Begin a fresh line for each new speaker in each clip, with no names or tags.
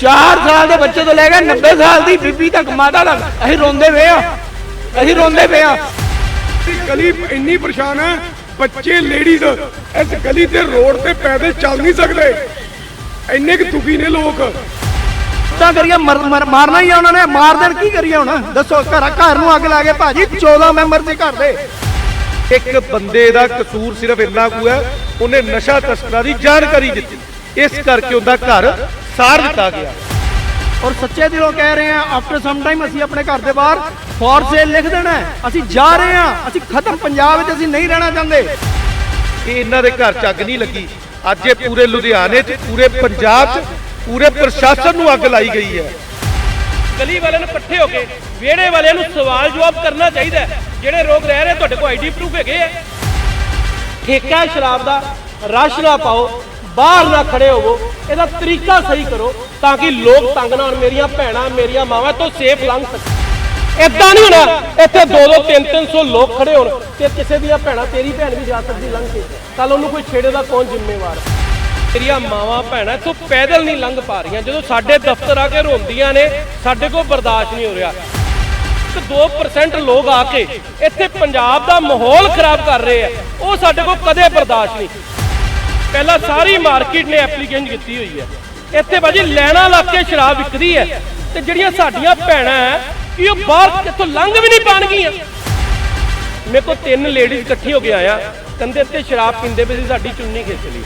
4 ਸਾਲ ਦੇ ਬੱਚੇ ਤੋਂ ਲੈ ਕੇ 90 ਸਾਲ ਦੀ ਬੀਬੀ ਤੱਕ ਮਾਤਾ ਤੱਕ ਅਸੀਂ ਰੋਂਦੇ ਪਏ ਆ ਅਸੀਂ ਰੋਂਦੇ ਪਏ ਆ
ਗਲੀ ਇੰਨੀ ਪਰੇਸ਼ਾਨ ਹੈ ਬੱਚੇ ਲੇਡੀਜ਼ ਇਸ ਗਲੀ ਤੇ ਰੋਡ ਤੇ ਪੈਦਲ ਚੱਲ ਨਹੀਂ ਸਕਦੇ। ਇੰਨੇ ਕੁ ਦੁਖੀ ਨੇ ਲੋਕ।
ਤਾਂ ਕਰੀਏ ਮਰ- ਮਰ- ਮਾਰਨਾ ਹੀ ਆ ਉਹਨਾਂ ਨੇ। ਮਾਰ ਦੇਣ ਕੀ ਕਰੀਏ ਹੁਣ? ਦੱਸੋ ਘਰ ਘਰ ਨੂੰ ਅੱਗ ਲਾ ਕੇ ਭਾਜੀ 14 ਮੈਂਬਰ ਸੀ ਘਰ ਦੇ।
ਇੱਕ ਬੰਦੇ ਦਾ ਕਸੂਰ ਸਿਰਫ ਇੰਨਾ ਕੁ ਹੈ ਉਹਨੇ ਨਸ਼ਾ ਤਸਕਰਾਂ ਦੀ ਜਾਣਕਾਰੀ ਦਿੱਤੀ। ਇਸ ਕਰਕੇ ਉਹਦਾ ਘਰ ਸਾੜ ਦਿੱਤਾ ਗਿਆ।
ਔਰ ਸੱਚੇ ਦਿਲੋਂ ਕਹਿ ਰਹੇ ਆ ਆਫਟਰ ਸਮ ਟਾਈਮ ਅਸੀਂ ਆਪਣੇ ਘਰ ਦੇ ਬਾਹਰ ਫੋਰ ਸੇਲ ਲਿਖ ਦੇਣਾ। ਅਸੀਂ ਜਾ ਰਹੇ ਆ ਅਸੀਂ ਖਤਮ ਪੰਜਾਬ ਵਿੱਚ ਅਸੀਂ ਨਹੀਂ ਰਹਿਣਾ ਚਾਹੁੰਦੇ।
ਇਹ ਇਹਨਾਂ ਦੇ ਘਰ 'ਚ ਅੱਗ ਨਹੀਂ ਲੱਗੀ। ਅੱਜ ਇਹ ਪੂਰੇ ਲੁਧਿਆਣੇ 'ਚ ਪੂਰੇ ਪੰਜਾਬ 'ਚ ਪੂਰੇ ਪ੍ਰਸ਼ਾਸਨ ਨੂੰ ਅੱਗ ਲਾਈ ਗਈ ਹੈ।
ਗਲੀ ਵਾਲਿਆਂ ਨੂੰ ਇਕੱਠੇ ਹੋ ਕੇ ਵਿਹੜੇ ਵਾਲਿਆਂ ਨੂੰ ਸਵਾਲ ਜਵਾਬ ਕਰਨਾ ਚਾਹੀਦਾ ਹੈ। ਜਿਹੜੇ ਲੋਕ ਰਹਿ ਰਹੇ ਤੁਹਾਡੇ ਕੋਲ ਆਈਡੀ ਪ੍ਰੂਫ ਹੈਗੇ ਆ ਠੇਕਾ ਹੈ ਸ਼ਰਾਬ ਦਾ ਰਸ਼ ਨਾ ਪਾਓ। ਬਾਹਰ ਨਾ ਖੜੇ ਹੋਵੋ, ਇਹਦਾ ਤਰੀਕਾ ਸਹੀ ਕਰੋ ਤਾਂ ਕਿ ਲੋਕ ਤੰਗ ਨਾ ਹੋਣ, ਮੇਰੀਆਂ ਭੈਣਾਂ, ਮੇਰੀਆਂ ਮਾਵਾਂ ਤੋਂ ਸੇਫ ਲੰਘ ਸਕਣ। ਇਦਾਂ ਨਹੀਂ ਹੋਣਾ, ਇੱਥੇ 2-2 3-300 ਲੋਕ ਖੜੇ ਹੋਣ ਤੇ ਕਿਸੇ ਦੀਆਂ ਭੈਣਾਂ, ਤੇਰੀ ਭੈਣ ਵੀ ਜਾ ਸਕਦੀ ਲੰਘ ਕੇ। ਕੱਲ ਉਹਨੂੰ ਕੋਈ ਛੇੜੇ ਦਾ ਕੌਣ ਜ਼ਿੰਮੇਵਾਰ? ਤੇਰੀਆਂ ਮਾਵਾਂ, ਭੈਣਾਂ ਇੱਥੋਂ ਪੈਦਲ ਨਹੀਂ ਲੰਘ ਪਾ ਰਹੀਆਂ। ਜਦੋਂ ਸਾਡੇ ਦਫ਼ਤਰ ਆ ਕੇ ਰੋਂਦੀਆਂ ਨੇ, ਸਾਡੇ ਕੋਲ ਬਰਦਾਸ਼ਤ ਨਹੀਂ ਹੋ ਰਿਹਾ। ਇੱਕ 2% ਲੋਕ ਆ ਕੇ ਇੱਥੇ ਪੰਜਾਬ ਦਾ ਮਾਹੌਲ ਖਰਾਬ ਕਰ ਰਹੇ ਆ। ਉਹ ਸਾਡੇ ਕੋਲ ਕਦੇ ਬਰਦਾਸ਼ਤ ਨਹੀਂ। ਪਹਿਲਾਂ ਸਾਰੀ ਮਾਰਕੀਟ ਨੇ ਐਪਲੀਕੇਸ਼ਨ ਕੀਤੀ ਹੋਈ ਹੈ। ਇੱਥੇ ਬਾਜੀ ਲੈਣਾ ਲਾ ਕੇ ਸ਼ਰਾਬ ਵਿਕਦੀ ਹੈ ਤੇ ਜਿਹੜੀਆਂ ਸਾਡੀਆਂ ਭੈਣਾਂ ਕਿ ਉਹ ਬਾਹਰ ਇੱਥੋਂ ਲੰਘ ਵੀ ਨਹੀਂ ਪਾਣਗੀਆਂ। ਮੇਰੇ ਕੋਲ ਤਿੰਨ ਲੇਡੀਜ਼ ਇਕੱਠੀ ਹੋ ਕੇ ਆਇਆ ਕੰਧੇ ਤੇ ਸ਼ਰਾਬ ਪੀਂਦੇ ਪਏ ਸੀ, ਸਾਡੀ ਚੁੰਨੀ ਖਿੱਚ ਲਈ।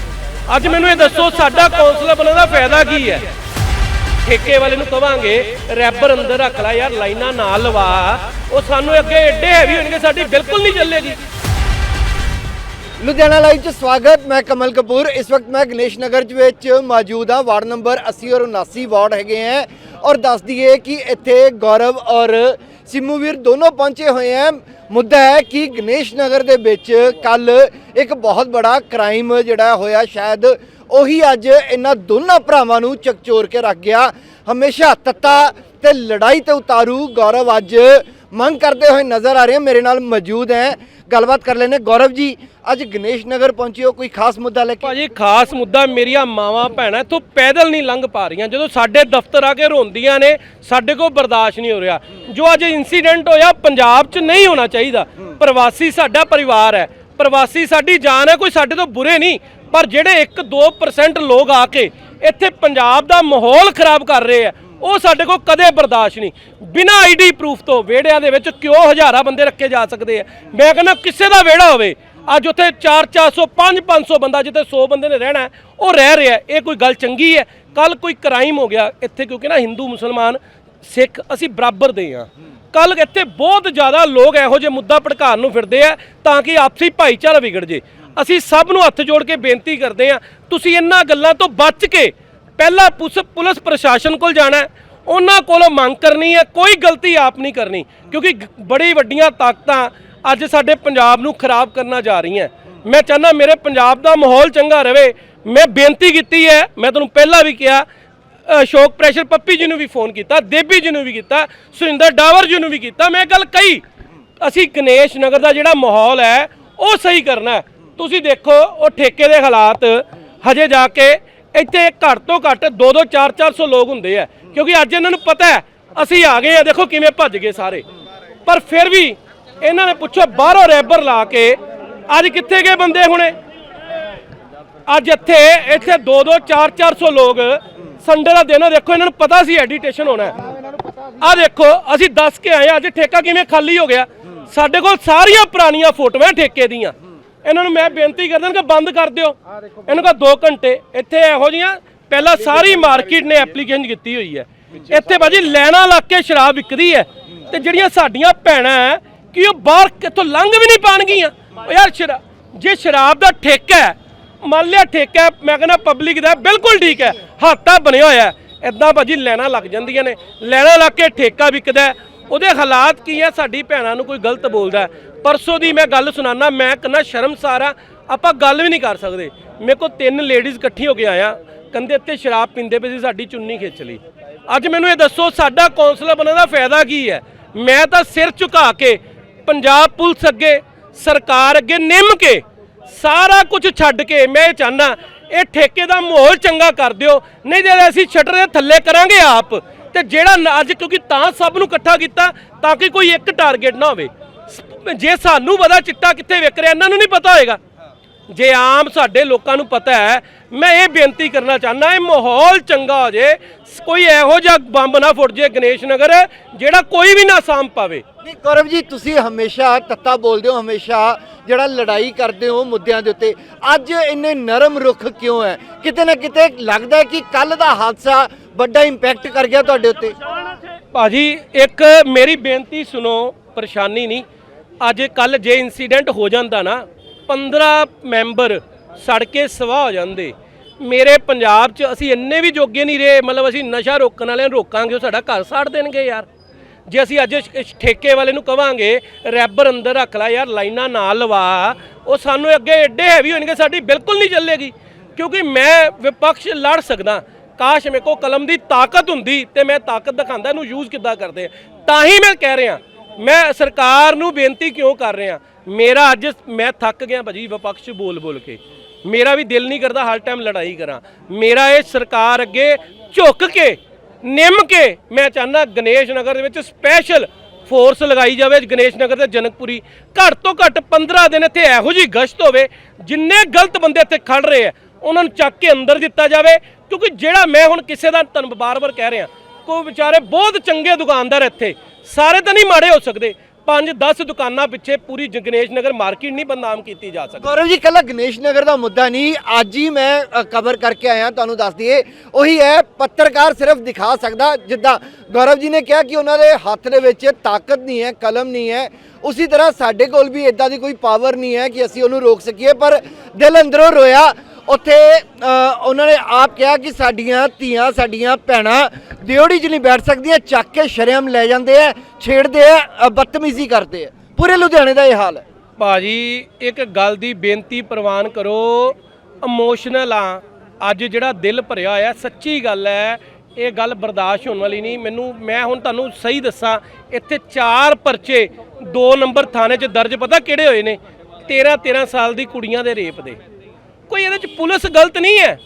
ਅੱਜ ਮੈਨੂੰ ਇਹ ਦੱਸੋ, ਸਾਡਾ ਕੌਂਸਲਰ ਬਣਨ ਦਾ ਫਾਇਦਾ ਕੀ ਹੈ? ਠੇਕੇ ਵਾਲੇ ਨੂੰ ਕਵਾਂਗੇ ਰੈਬਰ ਅੰਦਰ ਰੱਖ ਲੈ ਯਾਰ, ਲਾਈਨਾਂ ਨਾ ਲਵਾ। ਉਹ ਸਾਨੂੰ ਅੱਗੇ ਐਡੇ ਹੈਵੀ ਹੋਣਗੇ, ਸਾਡੀ ਬਿਲਕੁਲ ਨਹੀਂ ਚੱਲੇਗੀ।
ਲੁਧਿਆਣਾ ਲਾਈਵ 'ਚ ਸਵਾਗਤ, ਮੈਂ ਕਮਲ ਕਪੂਰ। ਇਸ ਵਕਤ ਮੈਂ ਗਣੇਸ਼ ਨਗਰ 'ਚ ਵਿੱਚ ਮੌਜੂਦ ਹਾਂ। ਵਾਰਡ ਨੰਬਰ 80 ਔਰ 79 ਵਾਰਡ ਹੈਗੇ ਹੈ ਔਰ ਦੱਸ ਦਈਏ ਕਿ ਇੱਥੇ ਗੌਰਵ ਔਰ ਸਿੰਮੂ ਵੀਰ ਦੋਨੋਂ ਪਹੁੰਚੇ ਹੋਏ ਹੈ ਮੁੱਦਾ ਹੈ ਕਿ ਗਣੇਸ਼ ਨਗਰ ਦੇ ਵਿੱਚ ਕੱਲ ਇੱਕ ਬਹੁਤ ਬੜਾ ਕ੍ਰਾਈਮ ਜਿਹੜਾ ਹੋਇਆ। ਸ਼ਾਇਦ ਉਹੀ ਅੱਜ ਇਹਨਾਂ ਦੋਨਾਂ ਭਰਾਵਾਂ ਨੂੰ ਚਕਚੋਰ ਕੇ ਰੱਖ ਗਿਆ। ਹਮੇਸ਼ਾ ਤੱਤਾ ਤੇ ਲੜਾਈ ਤੇ ਉਤਾਰੂ ਗੌਰਵ ਅੱਜ ਮੰਗ ਕਰਦੇ ਹੋਏ ਨਜ਼ਰ ਆ ਰਹੇ ਹਨ ਮੇਰੇ ਨਾਲ ਮੌਜੂਦ ਹੈ। ਗੱਲਬਾਤ ਕਰ ਲੈਨੇ ਗੌਰਵ ਜੀ, ਅੱਜ ਗਣੇਸ਼ ਨਗਰ ਪਹੁੰਚੇ ਹੋ, ਕੋਈ ਖਾਸ ਮੁੱਦਾ ਲੈ ਕੇ?
ਭਾਜੀ, ਖਾਸ ਮੁੱਦਾ ਮੇਰੀਆਂ ਮਾਵਾਂ, ਭੈਣਾਂ, ਇੱਥੋਂ ਪੈਦਲ ਨਹੀਂ ਲੰਘ ਪਾ ਰਹੀਆਂ। ਜਦੋਂ ਸਾਡੇ ਦਫ਼ਤਰ ਆ ਕੇ ਰੋਂਦੀਆਂ ਨੇ, ਸਾਡੇ ਕੋਲ ਬਰਦਾਸ਼ਤ ਨਹੀਂ ਹੋ ਰਿਹਾ। ਜੋ ਅੱਜ ਇਨਸੀਡੈਂਟ ਹੋਇਆ, ਪੰਜਾਬ 'ਚ ਨਹੀਂ ਹੋਣਾ ਚਾਹੀਦਾ। ਪ੍ਰਵਾਸੀ ਸਾਡਾ ਪਰਿਵਾਰ ਹੈ। ਪ੍ਰਵਾਸੀ ਸਾਡੀ ਜਾਨ ਹੈ, ਕੋਈ ਸਾਡੇ ਤੋਂ ਬੁਰੇ ਨਹੀਂ। ਪਰ ਜਿਹੜੇ 1-2% ਲੋਕ ਆ ਕੇ ਇੱਥੇ ਪੰਜਾਬ ਦਾ ਮਾਹੌਲ ਖਰਾਬ ਕਰ ਰਹੇ ਆ ਉਹ ਸਾਡੇ ਕੋਲ ਕਦੇ ਬਰਦਾਸ਼ਤ ਨਹੀਂ। ਬਿਨਾਂ ਆਈਡੀ ਪ੍ਰੂਫ ਤੋਂ ਵਿਹੜਿਆਂ ਦੇ ਵਿੱਚ ਕਿਉਂ ਹਜ਼ਾਰਾਂ ਬੰਦੇ ਰੱਖੇ ਜਾ ਸਕਦੇ ਆ? ਮੈਂ ਕਹਿੰਦਾ ਕਿਸੇ ਦਾ ਵਿਹੜਾ ਹੋਵੇ, ਅੱਜ ਉੱਥੇ 4 400 5 500 ਬੰਦਾ, ਜਿੱਥੇ 100 ਬੰਦੇ ਨੇ ਰਹਿਣਾ, ਉਹ ਰਹਿ ਰਿਹਾ, ਇਹ ਕੋਈ ਗੱਲ ਚੰਗੀ ਹੈ? ਕੱਲ ਕੋਈ ਕ੍ਰਾਈਮ ਹੋ ਗਿਆ ਇੱਥੇ, ਕਿਉਂਕਿ ਨਾ ਹਿੰਦੂ, ਮੁਸਲਮਾਨ, ਸਿੱਖ ਅਸੀਂ ਬਰਾਬਰ ਦੇ ਆ ਕੱਲ ਇੱਥੇ ਬਹੁਤ ਜ਼ਿਆਦਾ ਲੋਕ ਇਹੋ ਜਿਹੇ ਮੁੱਦਾ ਭੜਕਾਉਣ ਨੂੰ ਫਿਰਦੇ ਆ, ਤਾਂ ਕਿ ਆਪਸੀ ਭਾਈਚਾਰਾ ਵਿਗੜ ਜੇ। ਅਸੀਂ ਸਭ ਨੂੰ ਹੱਥ ਜੋੜ ਕੇ ਬੇਨਤੀ ਕਰਦੇ ਆ ਤੁਸੀਂ ਇਹਨਾਂ ਗੱਲਾਂ ਤੋਂ ਬਚ ਕੇ ਪਹਿਲਾਂ ਪੁਲਿਸ ਪੁਲਿਸ ਪ੍ਰਸ਼ਾਸਨ ਕੋਲ ਜਾਣਾ ਉਹਨਾਂ ਕੋਲੋਂ ਮੰਗ ਕਰਨੀ ਹੈ, ਕੋਈ ਗਲਤੀ ਆਪ ਨਹੀਂ ਕਰਨੀ, ਕਿਉਂਕਿ ਬੜੀ ਵੱਡੀਆਂ ਤਾਕਤਾਂ ਅੱਜ ਸਾਡੇ ਪੰਜਾਬ ਨੂੰ ਖਰਾਬ ਕਰਨਾ ਜਾ ਰਹੀਆਂ। ਮੈਂ ਚਾਹੁੰਦਾ ਮੇਰੇ ਪੰਜਾਬ ਦਾ ਮਾਹੌਲ ਚੰਗਾ ਰਹੇ ਮੈਂ ਬੇਨਤੀ ਕੀਤੀ ਹੈ, ਮੈਂ ਤੁਹਾਨੂੰ ਪਹਿਲਾਂ ਵੀ ਕਿਹਾ ਅਸ਼ੋਕ ਪ੍ਰੈਸ਼ਰ ਪੱਪੀ ਜੀ ਨੂੰ ਵੀ ਫੋਨ ਕੀਤਾ, ਦੇਬੀ ਜੀ ਨੂੰ ਵੀ ਕੀਤਾ, ਸੁਰਿੰਦਰ ਡਾਵਰ ਜੀ ਨੂੰ ਵੀ ਕੀਤਾ, ਮੈਂ ਗੱਲ ਕਹੀ। ਅਸੀਂ ਗਣੇਸ਼ ਨਗਰ ਦਾ ਜਿਹੜਾ ਮਾਹੌਲ ਹੈ, ਉਹ ਸਹੀ ਕਰਨਾ ਤੁਸੀਂ ਦੇਖੋ, ਉਹ ਠੇਕੇ ਦੇ ਹਾਲਾਤ, ਹਜੇ ਜਾ ਕੇ ਇੱਥੇ ਘੱਟ ਤੋਂ ਘੱਟ 2-2 4-400 ਲੋਕ ਹੁੰਦੇ ਆ। ਕਿਉਂਕਿ ਅੱਜ ਇਹਨਾਂ ਨੂੰ ਪਤਾ ਹੈ ਅਸੀਂ ਆ ਗਏ ਆ ਦੇਖੋ ਕਿਵੇਂ ਭੱਜ ਗਏ ਸਾਰੇ। ਪਰ ਫਿਰ ਵੀ ਇਹਨਾਂ ਨੇ ਪੁੱਛੋ ਬਾਹਰੋਂ ਰੈਬਰ ਲਾ ਕੇ ਅੱਜ ਕਿੱਥੇ ਗਏ ਬੰਦੇ ਹੁਣੇ? ਅੱਜ ਇੱਥੇ ਇੱਥੇ 2-2 4-400 ਲੋਕ ਸੰਡੇ ਦਾ ਦਿਨ ਦੇਖੋ ਇਹਨਾਂ ਨੂੰ ਪਤਾ ਸੀ ਐਡੀਟੇਸ਼ਨ ਹੋਣਾ ਆ ਦੇਖੋ ਅਸੀਂ ਦੱਸ ਕੇ ਆਏ ਹਾਂ, ਅੱਜ ਠੇਕਾ ਕਿਵੇਂ ਖਾਲੀ ਹੋ ਗਿਆ? ਸਾਡੇ ਕੋਲ ਸਾਰੀਆਂ ਪੁਰਾਣੀਆਂ ਫੋਟੋਆਂ ਠੇਕੇ ਦੀਆਂ। ਇਹਨਾਂ ਨੂੰ ਮੈਂ ਬੇਨਤੀ ਕਰਦਾ ਕਿ ਬੰਦ ਕਰ ਦਿਓ। ਇਹਨਾਂ ਕੋਲ 2 ਘੰਟੇ, ਇੱਥੇ ਇਹੋ ਜੀਆਂ ਪਹਿਲਾਂ ਸਾਰੀ ਮਾਰਕੀਟ ਨੇ ਐਪਲੀਕੇਸ਼ਨ ਕੀਤੀ ਹੋਈ ਹੈ। ਇੱਥੇ ਬਾਜੀ ਲੈਣਾ ਲੱਗ ਕੇ ਸ਼ਰਾਬ ਵਿਕਦੀ ਹੈ ਤੇ ਜਿਹੜੀਆਂ ਸਾਡੀਆਂ ਭੈਣਾਂ ਹੈ, ਕਿ ਉਹ ਬਾਹਰ ਕਿੱਥੋਂ ਲੰਘ ਵੀ ਨਹੀਂ ਪਾਣਗੀਆਂ। ਯਾਰ ਸ਼ਰਾਬ ਜੇ ਸ਼ਰਾਬ ਦਾ ਠੇਕਾ ਹੈ, ਮੰਨ ਲਿਆ ਠੇਕਾ ਮੈਂ ਕਹਿੰਦਾ ਪਬਲਿਕ ਦਾ ਬਿਲਕੁਲ ਠੀਕ ਹੈ ਹਾਤਾ ਬਣਿਆ ਹੋਇਆ ਹੈ ਇਦਾਂ ਭਾਜੀ ਲੈਣਾ ਲੱਗ ਜਾਂਦੀਆਂ ਨੇ। ਲੈਣਾ ਲੱਗ ਕੇ ਠੇਕਾ ਵਿਕਦਾ ਉਹਦੇ ਹਾਲਾਤ ਕੀ ਹੈ, ਸਾਡੀ ਭੈਣਾਂ ਨੂੰ ਕੋਈ ਗਲਤ ਬੋਲਦਾ ਪਰਸੋਂ ਦੀ ਮੈਂ ਗੱਲ ਸੁਣਾਣਾ ਮੈਂ ਕਹਿੰਦਾ ਸ਼ਰਮਸਾਰ ਆ, ਆਪਾਂ ਗੱਲ ਵੀ ਨਹੀਂ ਕਰ ਸਕਦੇ। ਮੇਰੇ ਕੋਲ ਤਿੰਨ ਲੇਡੀਜ਼ ਇਕੱਠੀ ਹੋ ਕੇ ਆਇਆ ਕੰਧੇ ਉੱਤੇ ਸ਼ਰਾਬ ਪੀਂਦੇ ਪਏ ਸੀ, ਸਾਡੀ ਚੁੰਨੀ ਖਿੱਚ ਲਈ। ਅੱਜ ਮੈਨੂੰ ਇਹ ਦੱਸੋ, ਸਾਡਾ ਕੌਂਸਲਰ ਬਣਨ ਦਾ ਫਾਇਦਾ ਕੀ ਹੈ? ਮੈਂ ਤਾਂ ਸਿਰ ਝੁਕਾ ਕੇ ਪੰਜਾਬ ਪੁਲਿਸ ਅੱਗੇ, ਸਰਕਾਰ ਅੱਗੇ ਨਿੰਮ ਕੇ, ਸਾਰਾ ਕੁਝ ਛੱਡ ਕੇ ਮੈਂ ਇਹ ਚਾਹਨਾ ਇਹ ਠੇਕੇ ਦਾ ਮਾਹੌਲ ਚੰਗਾ ਕਰ ਦਿਓ, ਨਹੀਂ ਤੇ ਅਸੀਂ ਸ਼ਟਰ ਦੇ ਥੱਲੇ ਕਰਾਂਗੇ ਆਪ। ਤੇ ਜਿਹੜਾ ਅੱਜ ਕਿਉਂਕਿ ਤਾਂ ਸਭ ਨੂੰ ਇਕੱਠਾ ਕੀਤਾ, ਤਾਂ ਕਿ ਕੋਈ ਇੱਕ ਟਾਰਗੇਟ ਨਾ ਹੋਵੇ। ਜੇ ਸਾਨੂੰ ਪਤਾ ਚਿੱਟਾ ਕਿੱਥੇ ਵਿਕ ਰਿਹਾ ਇਹਨਾਂ ਨੂੰ ਨਹੀਂ ਪਤਾ ਹੋਏਗਾ। ਜੇ ਆਮ ਸਾਡੇ ਲੋਕਾਂ ਨੂੰ ਪਤਾ ਹੈ ਮੈਂ ਇਹ ਬੇਨਤੀ ਕਰਨਾ ਚਾਹੁੰਦਾ ਇਹ ਮਾਹੌਲ ਚੰਗਾ ਹੋ ਜੇ ਕੋਈ ਇਹੋ ਜਿਹਾ ਬੰਬ ਨਾ ਫੁੱਟ ਜੇ ਗਣੇਸ਼ ਨਗਰ ਜਿਹੜਾ ਕੋਈ ਵੀ ਨਾ ਸਾਂਭ ਪਾਵੇ।
ਨਹੀਂ ਗੌਰਵ ਜੀ ਤੁਸੀਂ ਹਮੇਸ਼ਾ ਤੱਤਾ ਬੋਲਦੇ ਹੋ ਹਮੇਸ਼ਾ ਜਿਹੜਾ ਲੜਾਈ ਕਰਦੇ ਹੋ ਮੁੱਦਿਆਂ ਦੇ ਉੱਤੇ। ਅੱਜ ਇੰਨੇ ਨਰਮ ਰੁਖ ਕਿਉਂ ਹੈ? ਕਿਤੇ ਨਾ ਕਿਤੇ ਲੱਗਦਾ ਕਿ ਕੱਲ ਦਾ ਹਾਦਸਾ ਵੱਡਾ ਇੰਪੈਕਟ ਕਰ ਗਿਆ ਤੁਹਾਡੇ ਉੱਤੇ।
ਭਾਜੀ ਇੱਕ ਮੇਰੀ ਬੇਨਤੀ ਸੁਣੋ ਪਰੇਸ਼ਾਨੀ ਨਹੀਂ। ਅੱਜ ਕੱਲ ਜੇ ਇਨਸੀਡੈਂਟ ਹੋ ਜਾਂਦਾ ਨਾ 15 ਮੈਂਬਰ ਸੜ ਕੇ ਸਵਾਹ ਹੋ ਜਾਂਦੇ। ਮੇਰੇ ਪੰਜਾਬ 'ਚ ਅਸੀਂ ਇੰਨੇ ਵੀ ਜੋਗੇ ਨਹੀਂ ਰਹੇ, ਮਤਲਬ ਅਸੀਂ ਨਸ਼ਾ ਰੋਕਣ ਵਾਲਿਆਂ ਨੂੰ ਰੋਕਾਂਗੇ, ਉਹ ਸਾਡਾ ਘਰ ਸਾੜ ਦੇਣਗੇ ਯਾਰ। ਜੇ ਅਸੀਂ ਅੱਜ ਠੇਕੇ ਵਾਲੇ ਨੂੰ ਕਵਾਂਗੇ, ਰੈਬਰ ਅੰਦਰ ਰੱਖ ਲੈ ਯਾਰ, ਲਾਈਨਾਂ ਨਾ ਲਵਾ, ਉਹ ਸਾਨੂੰ ਅੱਗੇ ਐਡੇ ਹੈਵੀ ਹੋਣਗੇ, ਸਾਡੀ ਬਿਲਕੁਲ ਨਹੀਂ ਚੱਲੇਗੀ। ਕਿਉਂਕਿ ਮੈਂ ਵਿਪਕਸ਼ ਲੜ ਸਕਦਾ। ਕਾਸ਼ ਮੇਰੇ ਕੋ ਕਲਮ ਦੀ ਤਾਕਤ ਹੁੰਦੀ ਤੇ ਮੈਂ ਤਾਕਤ ਦਿਖਾਉਂਦਾ, ਇਹਨੂੰ ਯੂਜ਼ ਕਿੱਦਾਂ ਕਰਦੇ ਤਾਂ ਹੀ ਮੈਂ ਕਹਿ ਰਿਹਾ। ਮੈਂ ਸਰਕਾਰ ਨੂੰ ਬੇਨਤੀ ਕਿਉਂ ਕਰ ਰਿਹਾ? ਮੇਰਾ ਅੱਜ ਮੈਂ ਥੱਕ ਗਿਆ ਭਾਜੀ ਵਿਪਕਸ਼ ਬੋਲ ਬੋਲ ਕੇ। ਮੇਰਾ ਵੀ ਦਿਲ ਨਹੀਂ ਕਰਦਾ ਹਰ ਟਾਈਮ ਲੜਾਈ ਕਰਾਂ। ਮੇਰਾ ਇਹ ਸਰਕਾਰ ਅੱਗੇ ਝੁੱਕ ਕੇ, ਨਿੰਮ ਕੇ, ਮੈਂ ਚਾਹੁੰਦਾ ਗਣੇਸ਼ ਨਗਰ ਦੇ ਵਿੱਚ ਸਪੈਸ਼ਲ ਫੋਰਸ ਲਗਾਈ ਜਾਵੇ ਗਣੇਸ਼ ਨਗਰ ਤੇ ਜਨਕਪੁਰੀ। ਘੱਟ ਤੋਂ ਘੱਟ 15 ਦਿਨ ਇੱਥੇ ਇਹੋ ਜੀ ਗਸ਼ਤ ਹੋਵੇ, ਜਿੰਨੇ ਗਲਤ ਬੰਦੇ ਇੱਥੇ ਖੜ ਰਹੇ ਆ, ਉਹਨਾਂ ਨੂੰ ਚੱਕ ਕੇ ਅੰਦਰ ਦਿੱਤਾ ਜਾਵੇ, ਕਿਉਂਕਿ ਜਿਹੜਾ ਮੈਂ ਹੁਣ ਕਿਸੇ ਦਾ ਤੁਹਾਨੂੰ ਬਾਰ-ਬਾਰ ਕਹਿ ਰਿਹਾ ਕੋਈ ਵਿਚਾਰੇ ਬਹੁਤ ਚੰਗੇ ਦੁਕਾਨਦਾਰ ਇੱਥੇ। ਸਾਰੇ ਤਾਂ ਨਹੀਂ ਮਾੜੇ ਹੋ ਸਕਦੇ। 5-10 ਦੁਕਾਨਾਂ ਪਿੱਛੇ ਪੂਰੀ ਜ- ਗਣੇਸ਼ ਨਗਰ ਮਾਰਕੀਟ ਨਹੀਂ ਬਦਨਾਮ ਕੀਤੀ ਜਾ ਸਕਦੀ।
ਗੌਰਵ ਜੀ, ਕੱਲਾ ਗਣੇਸ਼ ਨਗਰ ਦਾ ਮੁੱਦਾ ਨਹੀਂ। ਅੱਜ ਹੀ ਮੈਂ ਕਵਰ ਕਰਕੇ ਆਇਆ, ਤੁਹਾਨੂੰ ਦੱਸ ਦਈਏ। ਉਹੀ ਹੈ, ਪੱਤਰਕਾਰ ਸਿਰਫ ਦਿਖਾ ਸਕਦਾ, ਜਿੱਦਾਂ ਗੌਰਵ ਜੀ ਨੇ ਕਿਹਾ ਕਿ ਉਹਨਾਂ ਦੇ ਹੱਥ ਦੇ ਵਿੱਚ ਤਾਕਤ ਨਹੀਂ ਹੈ, ਕਲਮ ਨਹੀਂ ਹੈ। ਉਸੇ ਤਰ੍ਹਾਂ ਸਾਡੇ ਕੋਲ ਵੀ ਇਦਾਂ ਦੀ ਕੋਈ ਪਾਵਰ ਨਹੀਂ ਹੈ ਕਿ ਅਸੀਂ ਉਹਨੂੰ ਰੋਕ ਸਕੀਏ। ਪਰ ਦਿਲ ਅੰਦਰੋਂ ਰੋਇਆ ਉੱਥੇ ਉਹਨਾਂ ਨੇ ਆਪ ਕਿਹਾ ਕਿ ਸਾਡੀਆਂ ਧੀਆਂ, ਸਾਡੀਆਂ ਭੈਣਾਂ ਦਿਓੜੀ 'ਚ ਨਹੀਂ ਬੈਠ ਸਕਦੀਆਂ, ਚੱਕ ਕੇ ਸ਼ਰਮ ਲੈ ਜਾਂਦੇ ਆ, ਛੇੜਦੇ ਆ ਬਦਤਮੀਜ਼ੀ ਕਰਦੇ ਆ। ਪੂਰੇ ਲੁਧਿਆਣੇ ਦਾ ਇਹ ਹਾਲ ਹੈ।
ਭਾਜੀ, ਇੱਕ ਗੱਲ ਦੀ ਬੇਨਤੀ ਪ੍ਰਵਾਨ ਕਰੋ ਇਮੋਸ਼ਨਲ ਆ। ਅੱਜ ਜਿਹੜਾ ਦਿਲ ਭਰਿਆ ਹੋਇਆ, ਸੱਚੀ ਗੱਲ ਹੈ, ਇਹ ਗੱਲ ਬਰਦਾਸ਼ਤ ਹੋਣ ਵਾਲੀ ਨਹੀਂ। ਮੈਨੂੰ, ਮੈਂ ਹੁਣ ਤੁਹਾਨੂੰ ਸਹੀ ਦੱਸਾਂ, ਇੱਥੇ ਚਾਰ ਪਰਚੇ 2 ਨੰਬਰ ਥਾਣੇ 'ਚ ਦਰਜ, ਪਤਾ ਕਿਹੜੇ ਹੋਏ ਨੇ? 13 13 ਸਾਲ ਦੀ ਕੁੜੀਆਂ ਦੇ ਰੇਪ ਦੇ। ਕੋਈ ਇਹਦੇ 'ਚ ਪੁਲਿਸ ਗਲਤ ਨਹੀਂ ਹੈ।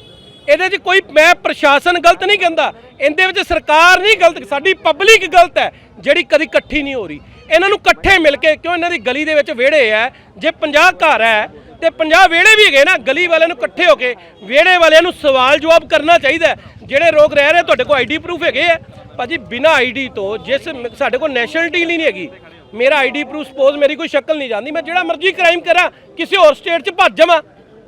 ਇਹਦੇ 'ਚ ਕੋਈ ਮੈਂ ਪ੍ਰਸ਼ਾਸਨ ਗਲਤ ਨਹੀਂ ਕਹਿੰਦਾ। ਇਹਦੇ ਵਿੱਚ ਸਰਕਾਰ ਨਹੀਂ ਗਲਤ, ਸਾਡੀ ਪਬਲਿਕ ਗਲਤ ਹੈ, ਜਿਹੜੀ ਕਦੀ ਇਕੱਠੀ ਨਹੀਂ ਹੋ ਰਹੀ। ਇਹਨਾਂ ਨੂੰ ਇਕੱਠੇ ਮਿਲ ਕੇ ਕਿਉਂ ਇਹਨਾਂ ਦੀ ਗਲੀ ਦੇ ਵਿੱਚ ਵਿਹੜੇ ਹੈ? ਜੇ 50 ਘਰ ਹੈ, ਤੇ 50 ਵਿਹੜੇ ਵੀ ਹੈਗੇ ਨਾ, ਗਲੀ ਵਾਲਿਆਂ ਨੂੰ ਇਕੱਠੇ ਹੋ ਕੇ ਵਿਹੜੇ ਵਾਲਿਆਂ ਨੂੰ ਸਵਾਲ ਜਵਾਬ ਕਰਨਾ ਚਾਹੀਦਾ ਜਿਹੜੇ ਲੋਕ ਰਹਿ ਰਹੇ, ਤੁਹਾਡੇ ਕੋਲ ਆਈਡੀ ਪ੍ਰੂਫ ਹੈਗੇ ਆ ਭਾਜੀ, ਬਿਨਾ ਆਈਡੀ ਤੋਂ, ਜਿਸ ਸਾਡੇ ਕੋਲ ਨੈਸ਼ਨਲਿਟੀ ਨਹੀਂ ਹੈਗੀ। ਮੇਰਾ ਆਈਡੀ ਪ੍ਰੂਫ ਸਪੋਜ਼ ਮੇਰੀ ਕੋਈ ਸ਼ਕਲ ਨਹੀਂ ਜਾਂਦੀ। ਮੈਂ ਜਿਹੜਾ ਮਰਜ਼ੀ ਕ੍ਰਾਈਮ ਕਰਾਂ, ਕਿਸੇ ਹੋਰ ਸਟੇਟ 'ਚ ਭੱਜ ਜਾਵਾਂ।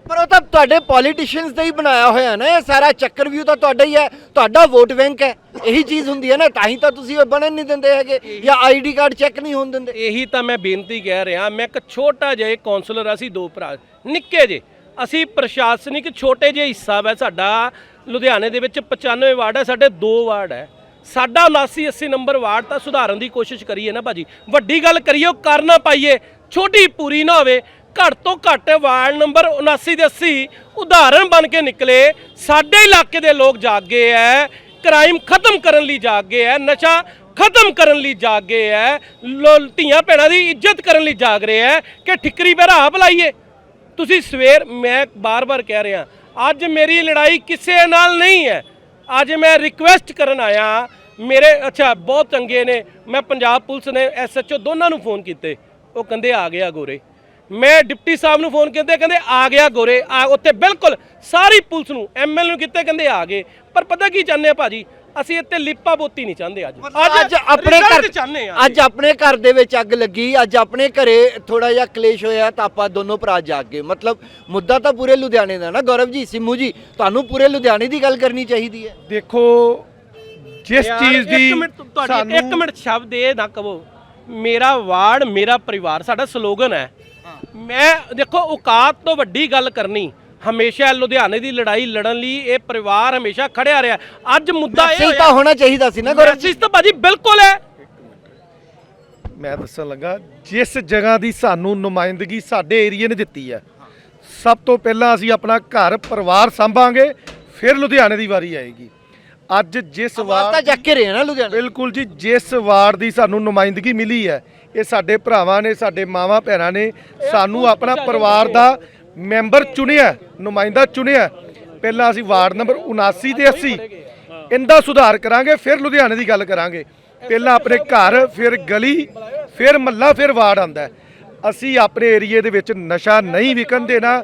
ਪਰ ਉਹ ਤਾਂ ਤੁਹਾਡੇ ਪੋਲੀਟੀਸ਼ੀਅਨਸ ਦਾ ਹੀ ਬਣਾਇਆ ਹੋਇਆ ਨਾ ਇਹ ਸਾਰਾ ਚੱਕਰ ਵੀ ਤਾਂ ਤੁਹਾਡਾ ਹੀ ਹੈ। ਤੁਹਾਡਾ ਵੋਟ ਬੈਂਕ ਹੈ। ਇਹੀ ਚੀਜ਼ ਹੁੰਦੀ ਹੈ ਨਾ, ਤਾਂ ਹੀ ਤਾਂ ਤੁਸੀਂ ਉਹ ਬਣਨ ਨਹੀਂ ਦਿੰਦੇ ਹੈਗੇ ਜਾਂ ਆਈਡੀ ਕਾਰਡ ਚੈੱਕ ਨਹੀਂ ਹੋਣ ਦਿੰਦੇ।
ਇਹੀ ਤਾਂ ਮੈਂ ਬੇਨਤੀ ਕਹਿ ਰਿਹਾ, ਮੈਂ ਇੱਕ ਛੋਟਾ ਜਿਹਾ ਕਾਉਂਸਲਰ ਅਸੀਂ ਦੋ ਭਰਾ, ਨਿੱਕੇ ਜੇ। ਅਸੀਂ ਪ੍ਰਸ਼ਾਸਨਿਕ ਛੋਟੇ ਜਿਹੇ ਹਿੱਸਾ ਹੈ ਸਾਡਾ, ਲੁਧਿਆਣੇ ਦੇ ਵਿੱਚ 95 ਵਾਰਡ ਹੈ, ਸਾਡੇ ਦੋ ਵਾਰਡ ਹੈ। ਸਾਡਾ 79 80 ਨੰਬਰ ਵਾਰਡ ਤਾਂ ਸੁਧਾਰਨ ਦੀ ਕੋਸ਼ਿਸ਼ ਕਰੀਏ ਨਾ ਭਾਜੀ। ਵੱਡੀ ਗੱਲ ਕਰੀਏ, ਉਹ ਕਰ ਨਾ ਪਾਈਏ, ਛੋਟੀ ਪੂਰੀ ਨਾ ਹੋਵੇ ਘੱਟ ਤੋਂ ਘੱਟ ਵਾਰਡ ਨੰਬਰ 79 ਦੇ 80 ਉਦਾਹਰਣ ਬਣ ਕੇ ਨਿਕਲੇ। ਸਾਡੇ ਇਲਾਕੇ ਦੇ ਲੋਕ ਜਾਗੇ ਐ, ਕ੍ਰਾਈਮ ਖਤਮ ਕਰਨ ਲਈ ਜਾਗੇ ਐ, ਨਸ਼ਾ ਖਤਮ ਕਰਨ ਲਈ ਜਾਗੇ ਐ, ਲੋ- ਧੀਆਂ ਭੈਣਾਂ ਦੀ ਇੱਜ਼ਤ ਕਰਨ ਲਈ ਜਾਗ ਰਹੇ ਐ ਕਿ ਠਿਕਰੀ ਬਰਾ ਬੁਲਾਈਏ ਤੁਸੀਂ ਸਵੇਰ, ਮੈਂ ਬਾਰ-ਬਾਰ ਕਹਿ ਰਿਹਾ, ਅੱਜ ਮੇਰੀ ਲੜਾਈ ਕਿਸੇ ਨਾਲ ਨਹੀਂ ਹੈ ਅੱਜ ਮੈਂ ਰਿਕੁਐਸਟ ਕਰਨ ਆਇਆ, ਮੇਰੇ, ਅੱਛਾ, ਬਹੁਤ ਚੰਗੇ ਨੇ, ਮੈਂ ਪੰਜਾਬ ਪੁਲਿਸ ਨੇ, ਐਸਐਚਓ ਦੋਨਾਂ ਨੂੰ ਫੋਨ ਕੀਤੇ। ਉਹ ਕਹਿੰਦੇ ਆ ਗਿਆ ਗੋਰੇ। ਮੈਂ ਡਿਪਟੀ ਸਾਹਿਬ ਨੂੰ ਫੋਨ ਕੀਤੇ ਕਹਿੰਦੇ ਆ ਗਿਆ ਗੋਰੇ ਆ ਉੱਥੇ ਬਿਲਕੁਲ ਸਾਰੀ ਪੁਲਿਸ ਨੂੰ ਐਮਐਲ ਨੂੰ ਕੀਤੇ ਕਹਿੰਦੇ ਆ ਗਏ। ਪਰ ਪਤਾ ਕੀ ਚਾਹੁੰਦੇ ਆ ਭਾਜੀ? ਅਸੀਂ ਇੱਥੇ ਲਿਪਾ ਬੋਤੀ ਨਹੀਂ ਚਾਹੁੰਦੇ ਅੱਜ।
ਅੱਜ ਆਪਣੇ ਘਰ
ਚਾਹੁੰਦੇ ਆ
ਅੱਜ ਆਪਣੇ ਘਰ ਦੇ ਵਿੱਚ ਅੱਗ ਲੱਗੀ ਅੱਜ ਆਪਣੇ ਘਰੇ ਥੋੜਾ ਜਿਹਾ ਕਲੇਸ਼ ਹੋਇਆ ਤਾਂ ਆਪਾਂ ਦੋਨੋਂ ਭਰਾ ਜਾਗ ਗਏ। ਮਤਲਬ ਮੁੱਦਾ ਤਾਂ ਪੂਰੇ ਲੁਧਿਆਣੇ ਦਾ ਨਾ ਗੌਰਵ ਜੀ ਸਿੰਮੂ ਜੀ ਤੁਹਾਨੂੰ ਪੂਰੇ ਲੁਧਿਆਣੇ ਦੀ ਗੱਲ ਕਰਨੀ ਚਾਹੀਦੀ ਹੈ।
ਦੇਖੋ ਜਿਸ ਚੀਜ਼ ਦੀ
ਇੱਕ ਮਿੰਟ ਤੁਹਾਡੀ ਇੱਕ ਮਿੰਟ ਸ਼ਬਦ ਇਹ ਨਾ ਕਹੋ। ਮੇਰਾ ਵਾਰਡ ਮੇਰਾ ਪਰਿਵਾਰ ਸਾਡਾ ਸਲੋਗਨ ਹੈ। ਮੈਂ ਦੇਖੋ ਔਕਾਤ ਤੋਂ ਵੱਡੀ ਗੱਲ ਕਰਨੀ ਹਮੇਸ਼ਾ ਲੁਧਿਆਣੇ ਦੀ ਲੜਾਈ ਲੜਨ ਲਈ ਇਹ ਪਰਿਵਾਰ ਹਮੇਸ਼ਾ ਖੜਿਆ ਰਿਹਾ। ਅੱਜ ਮੁੱਦਾ ਇਹ
ਮੈਸੇਜ ਤਾਂ ਹੋਣਾ ਚਾਹੀਦਾ ਸੀ ਨਾ ਗੌਰਵ ਜੀ।
ਮੈਸੇਜ ਤਾਂ ਭਾਜੀ ਬਿਲਕੁਲ ਹੈ।
ਮੈਂ ਦੱਸਣ ਲੱਗਾ ਜਿਸ ਜਗ੍ਹਾ ਦੀ ਸਾਨੂੰ ਨੁਮਾਇੰਦਗੀ ਸਾਡੇ ਏਰੀਏ ਨੇ ਦਿੱਤੀ ਹੈ ਸਭ ਤੋਂ ਪਹਿਲਾਂ ਅਸੀਂ ਆਪਣਾ ਘਰ ਪਰਿਵਾਰ ਸੰਭਾਂਗੇ ਫਿਰ ਲੁਧਿਆਣੇ ਦੀ ਵਾਰੀ ਆਏਗੀ। ਅੱਜ ਜਿਸ
ਤਾਂ
ਵਾਰ
ਚੱਕ ਕੇ ਰਹੇ ਨਾ ਲੁਧਿਆਣੇ।
ਬਿਲਕੁਲ ਜੀ ਜਿਸ ਵਾਰ ਦੀ ਸਾਨੂੰ ਨੁਮਾਇੰਦਗੀ ਮਿਲੀ ਹੈ ਇਹ ਸਾਡੇ ਭਰਾਵਾਂ ਨੇ ਸਾਡੇ ਮਾਵਾਂ ਭੈਣਾਂ ਨੇ ਸਾਨੂੰ ਆਪਣਾ ਪਰਿਵਾਰ ਦਾ ਮੈਂਬਰ ਚੁਣਿਆ ਨੁਮਾਇੰਦਾ ਚੁਣਿਆ। ਪਹਿਲਾਂ ਅਸੀਂ ਵਾਰਡ ਨੰਬਰ 79 ਤੇ 80 ਇਹਦਾ ਸੁਧਾਰ ਕਰਾਂਗੇ ਫਿਰ ਲੁਧਿਆਣੇ ਦੀ ਗੱਲ ਕਰਾਂਗੇ। ਪਹਿਲਾਂ ਆਪਣੇ ਘਰ ਫਿਰ ਗਲੀ ਫਿਰ ਮੱਲਾ ਫਿਰ ਵਾਰਡ ਆਂਦਾ। ਅਸੀਂ ਆਪਣੇ ਏਰੀਏ ਦੇ ਵਿੱਚ ਨਸ਼ਾ ਨਹੀਂ ਵਿਕਣ ਦੇਣਾ।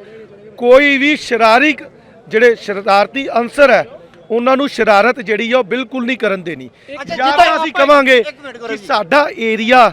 ਕੋਈ ਵੀ ਸ਼ਰਾਰਿਕ ਜਿਹੜੇ ਸ਼ਰਾਰਤੀ ਅੰਸਰ ਹੈ ਉਹਨਾਂ ਨੂੰ ਸ਼ਰਾਰਤ ਜਿਹੜੀ ਆ ਉਹ ਬਿਲਕੁਲ ਨਹੀਂ ਕਰਨ ਦੇਣੀ। ਜਾਂ ਅਸੀਂ ਕਵਾਂਗੇ ਕਿ। ਸਾਡਾ ਏਰੀਆ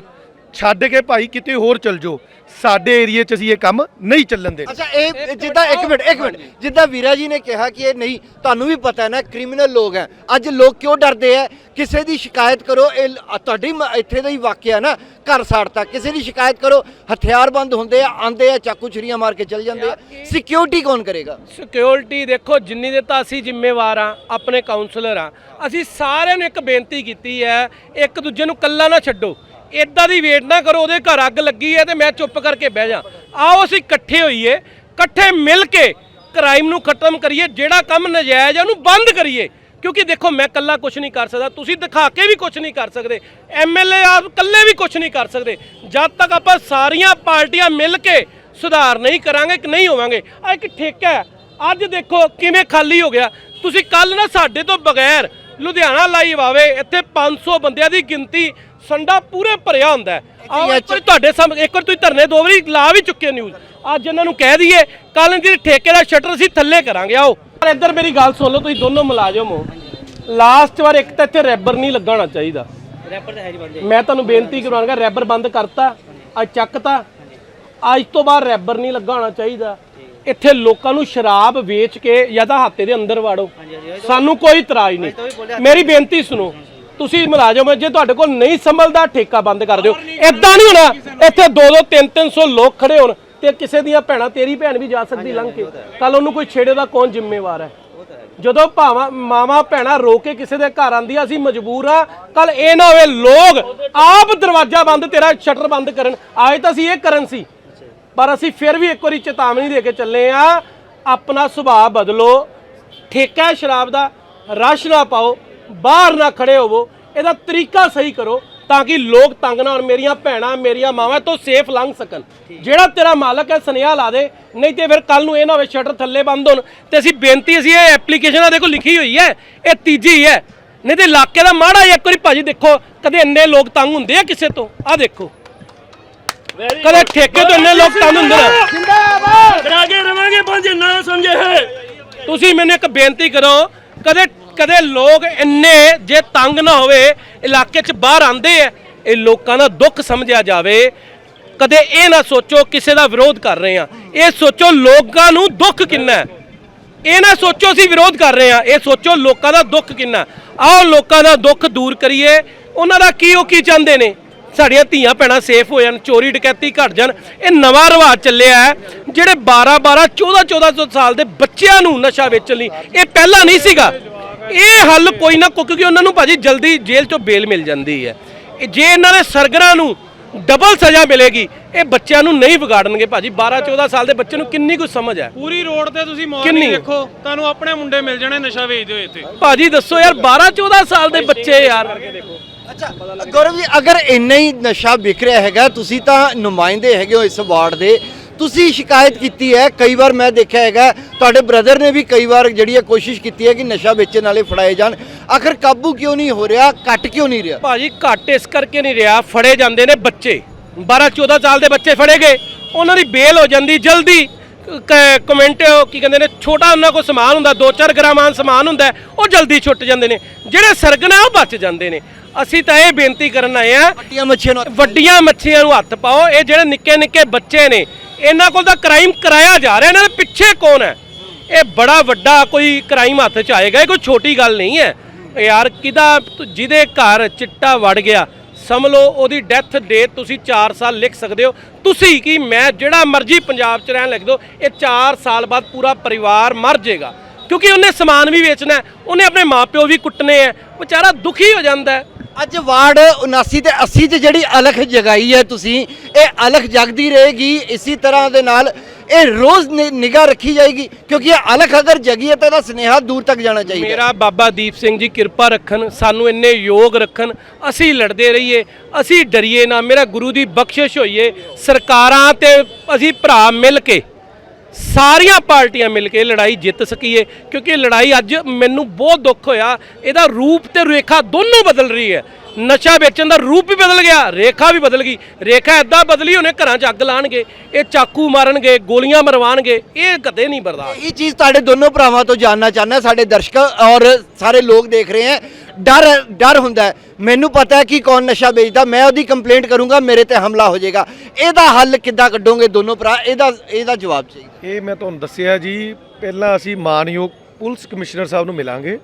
ਛੱਡ ਕੇ ਭਾਈ ਕਿਤੇ ਹੋਰ ਚਲ ਜਾਓ। ਸਾਡੇ ਏਰੀਏ 'ਚ ਅਸੀਂ ਇਹ ਕੰਮ ਨਹੀਂ ਚੱਲਣ ਦੇਣਾ।
ਅੱਛਾ ਇਹ ਜਿੱਦਾਂ ਇੱਕ ਮਿੰਟ ਇੱਕ ਮਿੰਟ। ਜਿੱਦਾਂ ਵੀਰਾ ਜੀ ਨੇ ਕਿਹਾ ਕਿ ਇਹ ਨਹੀਂ ਤੁਹਾਨੂੰ ਵੀ ਪਤਾ ਹੈ ਨਾ ਕ੍ਰਿਮੀਨਲ ਲੋਕ ਹੈ। ਅੱਜ ਲੋਕ ਕਿਉਂ ਡਰਦੇ ਹੈ ਕਿਸੇ ਦੀ ਸ਼ਿਕਾਇਤ ਕਰੋ ਇਹ ਤੁਹਾਡੀ ਮ- ਇੱਥੇ ਦਾ ਹੀ ਵਾਕਿਆ ਨਾ ਘਰ ਸਾੜਤਾ ਕਿਸੇ ਦੀ ਸ਼ਿਕਾਇਤ ਕਰੋ ਹਥਿਆਰਬੰਦ ਹੁੰਦੇ ਆ ਆਂਦੇ ਆ ਚਾਕੂ ਛੁਰੀਆਂ ਮਾਰ ਕੇ ਚਲ ਜਾਂਦੇ ਆ। ਸਿਕਿਉਰਿਟੀ ਕੌਣ ਕਰੇਗਾ?
ਸਿਕਿਉਰਿਟੀ ਦੇਖੋ ਜਿੰਨੀ ਦੇ ਤਾਂ ਅਸੀਂ ਜ਼ਿੰਮੇਵਾਰ ਆ ਆਪਣੇ ਕਾਉਂਸਲਰ ਆ ਅਸੀਂ ਸਾਰਿਆਂ ਨੂੰ ਇੱਕ ਬੇਨਤੀ ਕੀਤੀ ਹੈ ਇੱਕ ਦੂਜੇ ਨੂੰ ਕੱਲਾ ਨਾ ਛੱਡੋ। ਇਦਾਂ ਦੀ ਵੇਟ ਨਾ ਕਰੋ, ਉਹਦੇ ਘਰ ਅੱਗ ਲੱਗੀ ਹੈ ਤੇ ਮੈਂ ਚੁੱਪ ਕਰਕੇ ਬਹਿ ਜਾ। ਆਓ ਅਸੀਂ ਇਕੱਠੇ ਹੋਈਏ, ਇਕੱਠੇ ਮਿਲ ਕੇ ਕ੍ਰਾਈਮ ਨੂੰ ਖਤਮ ਕਰੀਏ, ਜਿਹੜਾ ਕੰਮ ਨਜਾਇਜ਼ ਹੈ ਉਹਨੂੰ ਬੰਦ ਕਰੀਏ। ਕਿਉਂਕਿ ਦੇਖੋ, ਮੈਂ ਕੱਲਾ ਕੁਝ ਨਹੀਂ ਕਰ ਸਕਦਾ, ਤੁਸੀਂ ਦਿਖਾ ਕੇ ਵੀ ਕੁਝ ਨਹੀਂ ਕਰ ਸਕਦੇ। ਐਮਐਲਏ ਆਪ ਕੱਲੇ ਵੀ ਕੁਝ ਨਹੀਂ ਕਰ ਸਕਦੇ। ਜਦ ਤੱਕ ਆਪਾਂ ਸਾਰੀਆਂ ਪਾਰਟੀਆਂ ਮਿਲ ਕੇ ਸੁਧਾਰ ਨਹੀਂ ਕਰਾਂਗੇ ਕਿ ਨਹੀਂ ਹੋਵਾਂਗੇ ਆ ਇੱਕ ਠੇਕਾ ਅੱਜ ਦੇਖੋ ਕਿਵੇਂ ਖਾਲੀ ਹੋ ਗਿਆ। ਤੁਸੀਂ ਕੱਲ ਨਾ ਸਾਡੇ ਤੋਂ ਬਗੈਰ ਲੁਧਿਆਣਾ ਲਾਈਵ ਆਵੇ ਇੱਥੇ 500 ਬੰਦਿਆਂ ਦੀ ਗਿਣਤੀ ਸੰਡਾ ਪੂਰੇ ਭਰਿਆ ਹੁੰਦਾ ਹੈ। ਇੱਕ ਵਾਰੀ ਤੁਹਾਡੇ ਸਾਹਮਣੇ ਇੱਕ ਵਾਰ ਤੁਸੀਂ ਧਰਨੇ ਦੋ ਵਾਰੀ ਲਾ ਵੀ ਚੁੱਕੇ ਨਿਊਜ਼ ਅੱਜ ਇਹਨਾਂ ਨੂੰ ਕਹਿ ਦਈਏ ਕੱਲ ਦੀ ਠੇਕੇ ਦਾ ਸ਼ਟਰ ਅਸੀਂ ਥੱਲੇ ਕਰਾਂਗੇ ਆਓ। ਪਰ ਇੱਧਰ ਮੇਰੀ ਗੱਲ ਸੁਣ ਲਓ ਤੁਸੀਂ ਦੋਨੋਂ ਮੁਲਾਜ਼ਮ ਹੋ ਲਾਸਟ ਵਾਰ ਇੱਕ ਤਾਂ ਇੱਥੇ ਰੈਬਰ ਨਹੀਂ ਲੱਗਣਾ ਚਾਹੀਦਾ।
ਰੈਪਰ ਤਾਂ ਹੈ ਨਹੀਂ ਬੰਦੇ।
ਮੈਂ ਤੁਹਾਨੂੰ ਬੇਨਤੀ ਕਰਵਾਂਗਾ ਰੈਬਰ ਬੰਦ ਕਰਤਾ ਅੱਜ ਚੱਕਤਾ। ਅੱਜ ਤੋਂ ਬਾਅਦ ਰੈਬਰ ਨਹੀਂ ਲੱਗਾ ਹੋਣਾ ਚਾਹੀਦਾ ਇੱਥੇ ਲੋਕਾਂ ਨੂੰ ਸ਼ਰਾਬ ਵੇਚ ਕੇ ਜਾਂ ਤਾਂ ਹਾਤੇ ਦੇ ਅੰਦਰ ਵਾੜੋ। ਸਾਨੂੰ ਕੋਈ ਇਤਰਾਜ਼ ਨਹੀਂ। ਮੇਰੀ ਬੇਨਤੀ ਸੁਣੋ। ਤੁਸੀਂ ਮੁਲਾਜ਼ਮ ਜੇ ਤੁਹਾਡੇ ਕੋਲ ਨਹੀਂ ਸੰਭਲਦਾ ਠੇਕਾ ਬੰਦ ਕਰ ਦਿਓ। ਇਦਾਂ ਨਹੀਂ ਹੋਣਾ। ਇੱਥੇ 2 2 3 300 ਲੋਕ ਖੜੇ ਹੋਣ ਤੇ ਕਿਸੇ ਦੀਆਂ ਭੈਣਾਂ ਤੇਰੀ ਭੈਣ ਵੀ ਜਾ ਸਕਦੀ ਲੰਘ ਕੇ। ਕੱਲ ਉਹਨੂੰ ਕੋਈ ਛੇੜੇ ਦਾ ਕੌਣ ਜ਼ਿੰਮੇਵਾਰ ਹੈ? ਜਦੋਂ ਭਾਵਾਂ ਮਾਵਾ ਭੈਣਾ ਰੋ ਕੇ ਕਿਸੇ ਦੇ ਘਰ ਆਂਦੀ ਆ ਅਸੀਂ ਮਜਬੂਰ ਆ ਕੱਲ ਇਹ ਨਾ ਹੋਵੇ ਲੋਕ ਆਪ ਦਰਵਾਜ਼ਾ ਬੰਦ ਤੇਰਾ ਸ਼ਟਰ ਬੰਦ ਕਰਨ। ਆਏ ਤਾਂ ਅਸੀਂ ਇਹ ਕਰਨ ਸੀ। ਪਰ ਅਸੀਂ ਫਿਰ ਵੀ ਇੱਕ ਵਾਰੀ ਚੇਤਾਵਨੀ ਦੇ ਕੇ ਚੱਲੇ ਆ, ਆਪਣਾ ਸੁਭਾਅ ਬਦਲੋ, ਠੇਕਾ ਸ਼ਰਾਬ ਦਾ, ਰਸ਼ ਨਾ ਪਾਓ, ਬਾਹਰ ਨਾ ਖੜੇ ਹੋਵੋ, ਇਹਦਾ ਤਰੀਕਾ ਸਹੀ ਕਰੋ ਤਾਂ ਕਿ ਲੋਕ ਤੰਗ ਨਾ ਹੋਣ, ਮੇਰੀਆਂ ਭੈਣਾਂ, ਮੇਰੀਆਂ ਮਾਵਾਂ ਤੋਂ ਸੇਫ ਲੰਘ ਸਕਣ। ਜਿਹੜਾ ਤੇਰਾ ਮਾਲਕ ਹੈ, ਸੁਨੇਹਾ ਲਾ ਦੇ, ਨਹੀਂ ਤੇ ਫਿਰ ਕੱਲ ਨੂੰ ਇਹ ਨਾ ਹੋਵੇ ਸ਼ਟਰ ਥੱਲੇ ਬੰਦ ਹੋਣ। ਤੇ ਅਸੀਂ ਬੇਨਤੀ, ਅਸੀਂ ਇਹ ਐਪਲੀਕੇਸ਼ਨ ਆ ਦੇਖੋ, ਲਿਖੀ ਹੋਈ ਹੈ, ਇਹ ਤੀਜੀ ਹੈ। ਨਹੀਂ ਤੇ ਇਲਾਕੇ ਦਾ ਮਾੜਾ ਜਿਹਾ ਇੱਕ ਵਾਰੀ ਭਾਜੀ ਦੇਖੋ, ਕਦੇ ਇੰਨੇ ਲੋਕ ਤੰਗ ਹੁੰਦੇ ਆ ਕਿਸੇ ਤੋਂ? ਆ ਦੇਖੋ। ਕਦੇ ਠੇਕੇ ਤੋਂ ਇੰਨੇ ਲੋਕ ਤੰਗ ਹੁੰਦੇ ਨੇ?
ਕਰਾਗੇ ਰਵਾਂਗੇ ਪੰਜ ਨਾ ਸਮਝੇ ਹੈ।
ਤੁਸੀਂ ਮੈਨੂੰ ਇੱਕ ਬੇਨਤੀ ਕਰੋ ਕਦੇ ਕਦੇ ਲੋਕ ਇੰਨੇ ਜੇ ਤੰਗ ਨਾ ਹੋਵੇ ਇਲਾਕੇ 'ਚ ਬਾਹਰ ਆਂਦੇ ਆ ਇਹ ਲੋਕਾਂ ਦਾ ਦੁੱਖ ਸਮਝਿਆ ਜਾਵੇ। ਕਦੇ ਇਹ ਨਾ ਸੋਚੋ ਕਿਸੇ ਦਾ ਵਿਰੋਧ ਕਰ ਰਹੇ ਆ। ਇਹ ਸੋਚੋ ਲੋਕਾਂ ਨੂੰ ਦੁੱਖ ਕਿੰਨਾ ਹੈ। ਇਹ ਨਾ ਸੋਚੋ ਅਸੀਂ ਵਿਰੋਧ ਕਰ ਰਹੇ ਆ। ਇਹ ਸੋਚੋ ਲੋਕਾਂ ਦਾ ਦੁੱਖ ਕਿੰਨਾ ਆਓ ਲੋਕਾਂ ਦਾ ਦੁੱਖ ਦੂਰ ਕਰੀਏ। ਉਹਨਾਂ ਦਾ ਕੀ ਉਹ ਕੀ ਚਾਹੁੰਦੇ ਨੇ? ਸਾਡੀਆਂ ਧੀਆਂ ਭੈਣਾਂ ਸੇਫ ਹੋ ਜਾਣ ਚੋਰੀ ਡਕੈਤੀ ਘਟ ਜਾਣ ਇਹ ਨਵਾਂ ਰਿਵਾਜ ਚੱਲਿਆ ਹੈ ਜਿਹੜੇ 12 12 14 14 ਸਾਲ ਦੇ ਬੱਚਿਆਂ ਨੂੰ ਨਸ਼ਾ ਵੇਚਣ ਲਈ ਇਹ ਪਹਿਲਾਂ ਨਹੀਂ ਸੀਗਾ। ਇਹ ਹੱਲ ਕੋਈ ਨਾ ਕਿਉਂਕਿ ਉਹਨਾਂ ਨੂੰ ਭਾਜੀ ਜਲਦੀ ਜੇਲ੍ਹ ਚੋਂ ਬੇਲ ਮਿਲ ਜਾਂਦੀ ਹੈ। ਇਹ ਜੇ ਇਹਨਾਂ ਦੇ ਸਰਗਰਾਂ ਨੂੰ ਡਬਲ ਸਜ਼ਾ ਮਿਲੇਗੀ ਇਹ ਬੱਚਿਆਂ ਨੂੰ ਨਹੀਂ ਵਿਗਾੜਨਗੇ ਭਾਜੀ। 12 14 ਸਾਲ ਦੇ ਬੱਚੇ ਨੂੰ ਕਿੰਨੀ ਕੁ ਸਮਝ ਹੈ?
ਪੂਰੀ ਰੋਡ ਤੇ ਤੁਸੀਂ
ਕਿੰਨੀ?
ਮਾਰਨਿੰਗ ਦੇਖੋ ਤੁਹਾਨੂੰ ਆਪਣੇ ਮੁੰਡੇ ਮਿਲ ਜਾਣੇ ਨਸ਼ਾ ਵੇਚਦੇ ਹੋਏ ਇੱਥੇ।
ਭਾਜੀ ਦੱਸੋ ਯਾਰ 12 14 ਸਾਲ ਦੇ ਬੱਚੇ ਯਾਰ।
ਅੱਛਾ, ਗੌਰਵ ਜੀ, ਅਗਰ ਇੰਨਾ ਹੀ ਨਸ਼ਾ ਵਿਕ ਰਿਹਾ ਹੈਗਾ, ਤੁਸੀਂ ਤਾਂ ਨੁਮਾਇੰਦੇ ਹੈਗੇ ਹੋ ਇਸ ਵਾਰਡ ਦੇ। ਤੁਸੀਂ ਸ਼ਿਕਾਇਤ ਕੀਤੀ ਹੈ, ਕਈ ਵਾਰ ਮੈਂ ਦੇਖਿਆ ਹੈਗਾ, ਤੁਹਾਡੇ ਬ੍ਰਦਰ ਨੇ ਵੀ ਕਈ ਵਾਰ ਜਿਹੜੀ ਹੈ ਕੋਸ਼ਿਸ਼ ਕੀਤੀ ਹੈ ਕਿ ਨਸ਼ਾ ਵੇਚਣ ਵਾਲੇ ਫੜਾਏ ਜਾਣ। ਆਖਰ ਕਾਬੂ ਕਿਉਂ ਨਹੀਂ ਹੋ ਰਿਹਾ, ਘਟ ਕਿਉਂ ਨਹੀਂ ਰਿਹਾ?
ਭਾਜੀ, ਘੱਟ ਇਸ ਕਰਕੇ ਨਹੀਂ ਰਿਹਾ, ਫੜੇ ਜਾਂਦੇ ਨੇ ਬੱਚੇ। 12 14 ਸਾਲ ਦੇ ਬੱਚੇ ਫੜੇ ਗਏ। ਉਹਨਾਂ ਦੀ ਬੇਲ ਹੋ ਜਾਂਦੀ, ਜਲਦੀ, ਕ- ਕਮੈਂਟ ਕੀ ਕਹਿੰਦੇ ਨੇ, ਛੋਟਾ ਉਹਨਾਂ ਕੋਲ ਸਮਾਨ ਹੁੰਦਾ 2-4 ਗ੍ਰਾਮਾਂ ਸਮਾਨ ਹੁੰਦਾ, ਉਹ ਜਲਦੀ ਛੁੱਟ ਜਾਂਦੇ ਨੇ। ਜਿਹੜੇ ਸਰਗਨਾ ਉਹ ਬਚ ਜਾਂਦੇ ਨੇ। ਅਸੀਂ ਤਾਂ ਇਹ ਬੇਨਤੀ ਕਰਨ ਆਏ ਆ
ਵੱਡੀਆਂ ਮੱਛੀਆਂ ਨੂੰ
ਵੱਡੀਆਂ ਮੱਛੀਆਂ ਨੂੰ ਹੱਥ ਪਾਓ। ਇਹ ਜਿਹੜੇ ਨਿੱਕੇ ਨਿੱਕੇ ਬੱਚੇ ਨੇ ਇਹਨਾਂ ਕੋਲ ਤਾਂ ਕ੍ਰਾਈਮ ਕਰਾਇਆ ਜਾ ਰਿਹਾ ਇਹਨਾਂ ਦੇ ਪਿੱਛੇ ਕੌਣ ਹੈ? ਇਹ ਬੜਾ ਵੱਡਾ ਕੋਈ ਕ੍ਰਾਈਮ ਹੱਥ 'ਚ ਆਏਗਾ ਇਹ ਕੋਈ ਛੋਟੀ ਗੱਲ ਨਹੀਂ ਹੈ। ਯਾਰ ਕਿਦਾ ਜਿਹਦੇ ਘਰ ਚਿੱਟਾ ਵੜ ਗਿਆ ਸਮਝ ਲਓ ਉਹਦੀ ਡੈਥ ਡੇਟ ਤੁਸੀਂ 4 ਸਾਲ ਲਿਖ ਸਕਦੇ ਹੋ। ਤੁਸੀਂ ਕੀ ਮੈਂ ਜਿਹੜਾ ਮਰਜ਼ੀ ਪੰਜਾਬ 'ਚ ਰਹਿਣ ਲਿਖ ਦਿਓ ਇਹ 4 ਸਾਲ ਬਾਅਦ ਪੂਰਾ ਪਰਿਵਾਰ ਮਰ ਜਾਏਗਾ। ਕਿਉਂਕਿ ਉਹਨੇ ਸਮਾਨ ਵੀ ਵੇਚਣਾ ਉਹਨੇ ਆਪਣੇ ਮਾਪਿਓ ਵੀ ਕੁੱਟਨੇ ਹੈ ਵਿਚਾਰਾ ਦੁਖੀ ਹੋ ਜਾਂਦਾ ਹੈ।
ਅੱਜ ਵਾਰਡ 79 ਤੇ 80 ਚ ਜਿਹੜੀ ਅਲਖ ਜਗਾਈ ਹੈ ਤੁਸੀਂ, ਇਹ ਅਲਖ ਜਗਦੀ ਰਹੇਗੀ, ਇਸੇ ਤਰ੍ਹਾਂ ਦੇ ਨਾਲ ਇਹ ਰੋਜ਼ ਨਿਗਾਹ ਰੱਖੀ ਜਾਏਗੀ, ਕਿਉਂਕਿ ਇਹ ਅਲਖ ਅਗਰ ਜਗੀ ਹੈ ਤਾਂ ਇਹਦਾ ਸੁਨੇਹਾ ਦੂਰ ਤੱਕ ਜਾਣਾ ਚਾਹੀਦਾ।
ਮੇਰਾ ਬਾਬਾ ਦੀਪ ਸਿੰਘ ਜੀ, ਕਿਰਪਾ ਰੱਖਣ, ਸਾਨੂੰ ਇੰਨੇ ਯੋਗ ਰੱਖਣ, ਅਸੀਂ ਲੜਦੇ ਰਹੀਏ, ਅਸੀਂ ਡਰੀਏ ਨਾ, ਮੇਰਾ ਗੁਰੂ ਦੀ ਬਖਸ਼ਿਸ਼ ਹੋਈਏ, ਸਰਕਾਰਾਂ ਤੇ ਅਸੀਂ ਭਰਾ ਮਿਲ ਕੇ ਸਾਰੀਆਂ ਪਾਰਟੀਆਂ ਮਿਲ ਕੇ ਲੜਾਈ ਜਿੱਤ ਸਕੀਏ, ਕਿਉਂਕਿ ਇਹ ਲੜਾਈ ਅੱਜ ਮੈਨੂੰ ਬਹੁਤ ਦੁੱਖ ਹੋਇਆ, ਇਹਦਾ ਰੂਪ ਤੇ ਰੇਖਾ ਦੋਨੋਂ ਬਦਲ ਰਹੀ ਹੈ। ਨਸ਼ਾ ਵੇਚਣ ਦਾ ਰੂਪ ਵੀ ਬਦਲ ਗਿਆ ਰੇਖਾ ਵੀ ਬਦਲ ਗਈ। ਰੇਖਾ ਐਦਾਂ ਬਦਲੀ ਉਹਨੇ ਘਰਾਂ 'ਚ ਅੱਗ ਲਾਣਗੇ ਇਹ ਚਾਕੂ ਮਾਰਨਗੇ ਗੋਲੀਆਂ ਮਰਵਾਣਗੇ ਇਹ ਕਦੇ ਨਹੀਂ ਬਰਦਾਸ਼ਤ।
ਇਹ ਚੀਜ਼ ਤੁਹਾਡੇ ਦੋਨੋਂ ਭਰਾਵਾਂ ਤੋਂ ਜਾਨਣਾ ਚਾਹੁੰਦਾ ਸਾਡੇ ਦਰਸ਼ਕ ਔਰ ਸਾਰੇ ਲੋਕ ਦੇਖ ਰਹੇ ਹੈ। ਡਰ ਡਰ ਹੁੰਦਾ ਹੈ। ਮੈਨੂੰ ਪਤਾ ਹੈ ਕਿ ਕੌਣ ਨਸ਼ਾ ਵੇਚਦਾ ਮੈਂ ਉਹਦੀ ਕੰਪਲੇਂਟ ਕਰੂੰਗਾ ਮੇਰੇ ਤੇ ਹਮਲਾ ਹੋ ਜਾਏਗਾ। ਇਹਦਾ ਹੱਲ ਕਿੱਦਾਂ ਕੱਢੋਗੇ ਦੋਨੋਂ ਭਰਾ? ਇਹਦਾ ਇਹਦਾ ਜਵਾਬ ਚਾਹੀਦਾ।
ਇਹ ਮੈਂ ਤੁਹਾਨੂੰ ਦੱਸਿਆ ਜੀ ਪਹਿਲਾਂ ਅਸੀਂ ਮਾਨਯੋਗ ਪੁਲਿਸ ਕਮਿਸ਼ਨਰ ਸਾਹਿਬ ਨੂੰ ਮਿਲਾਂਗੇ।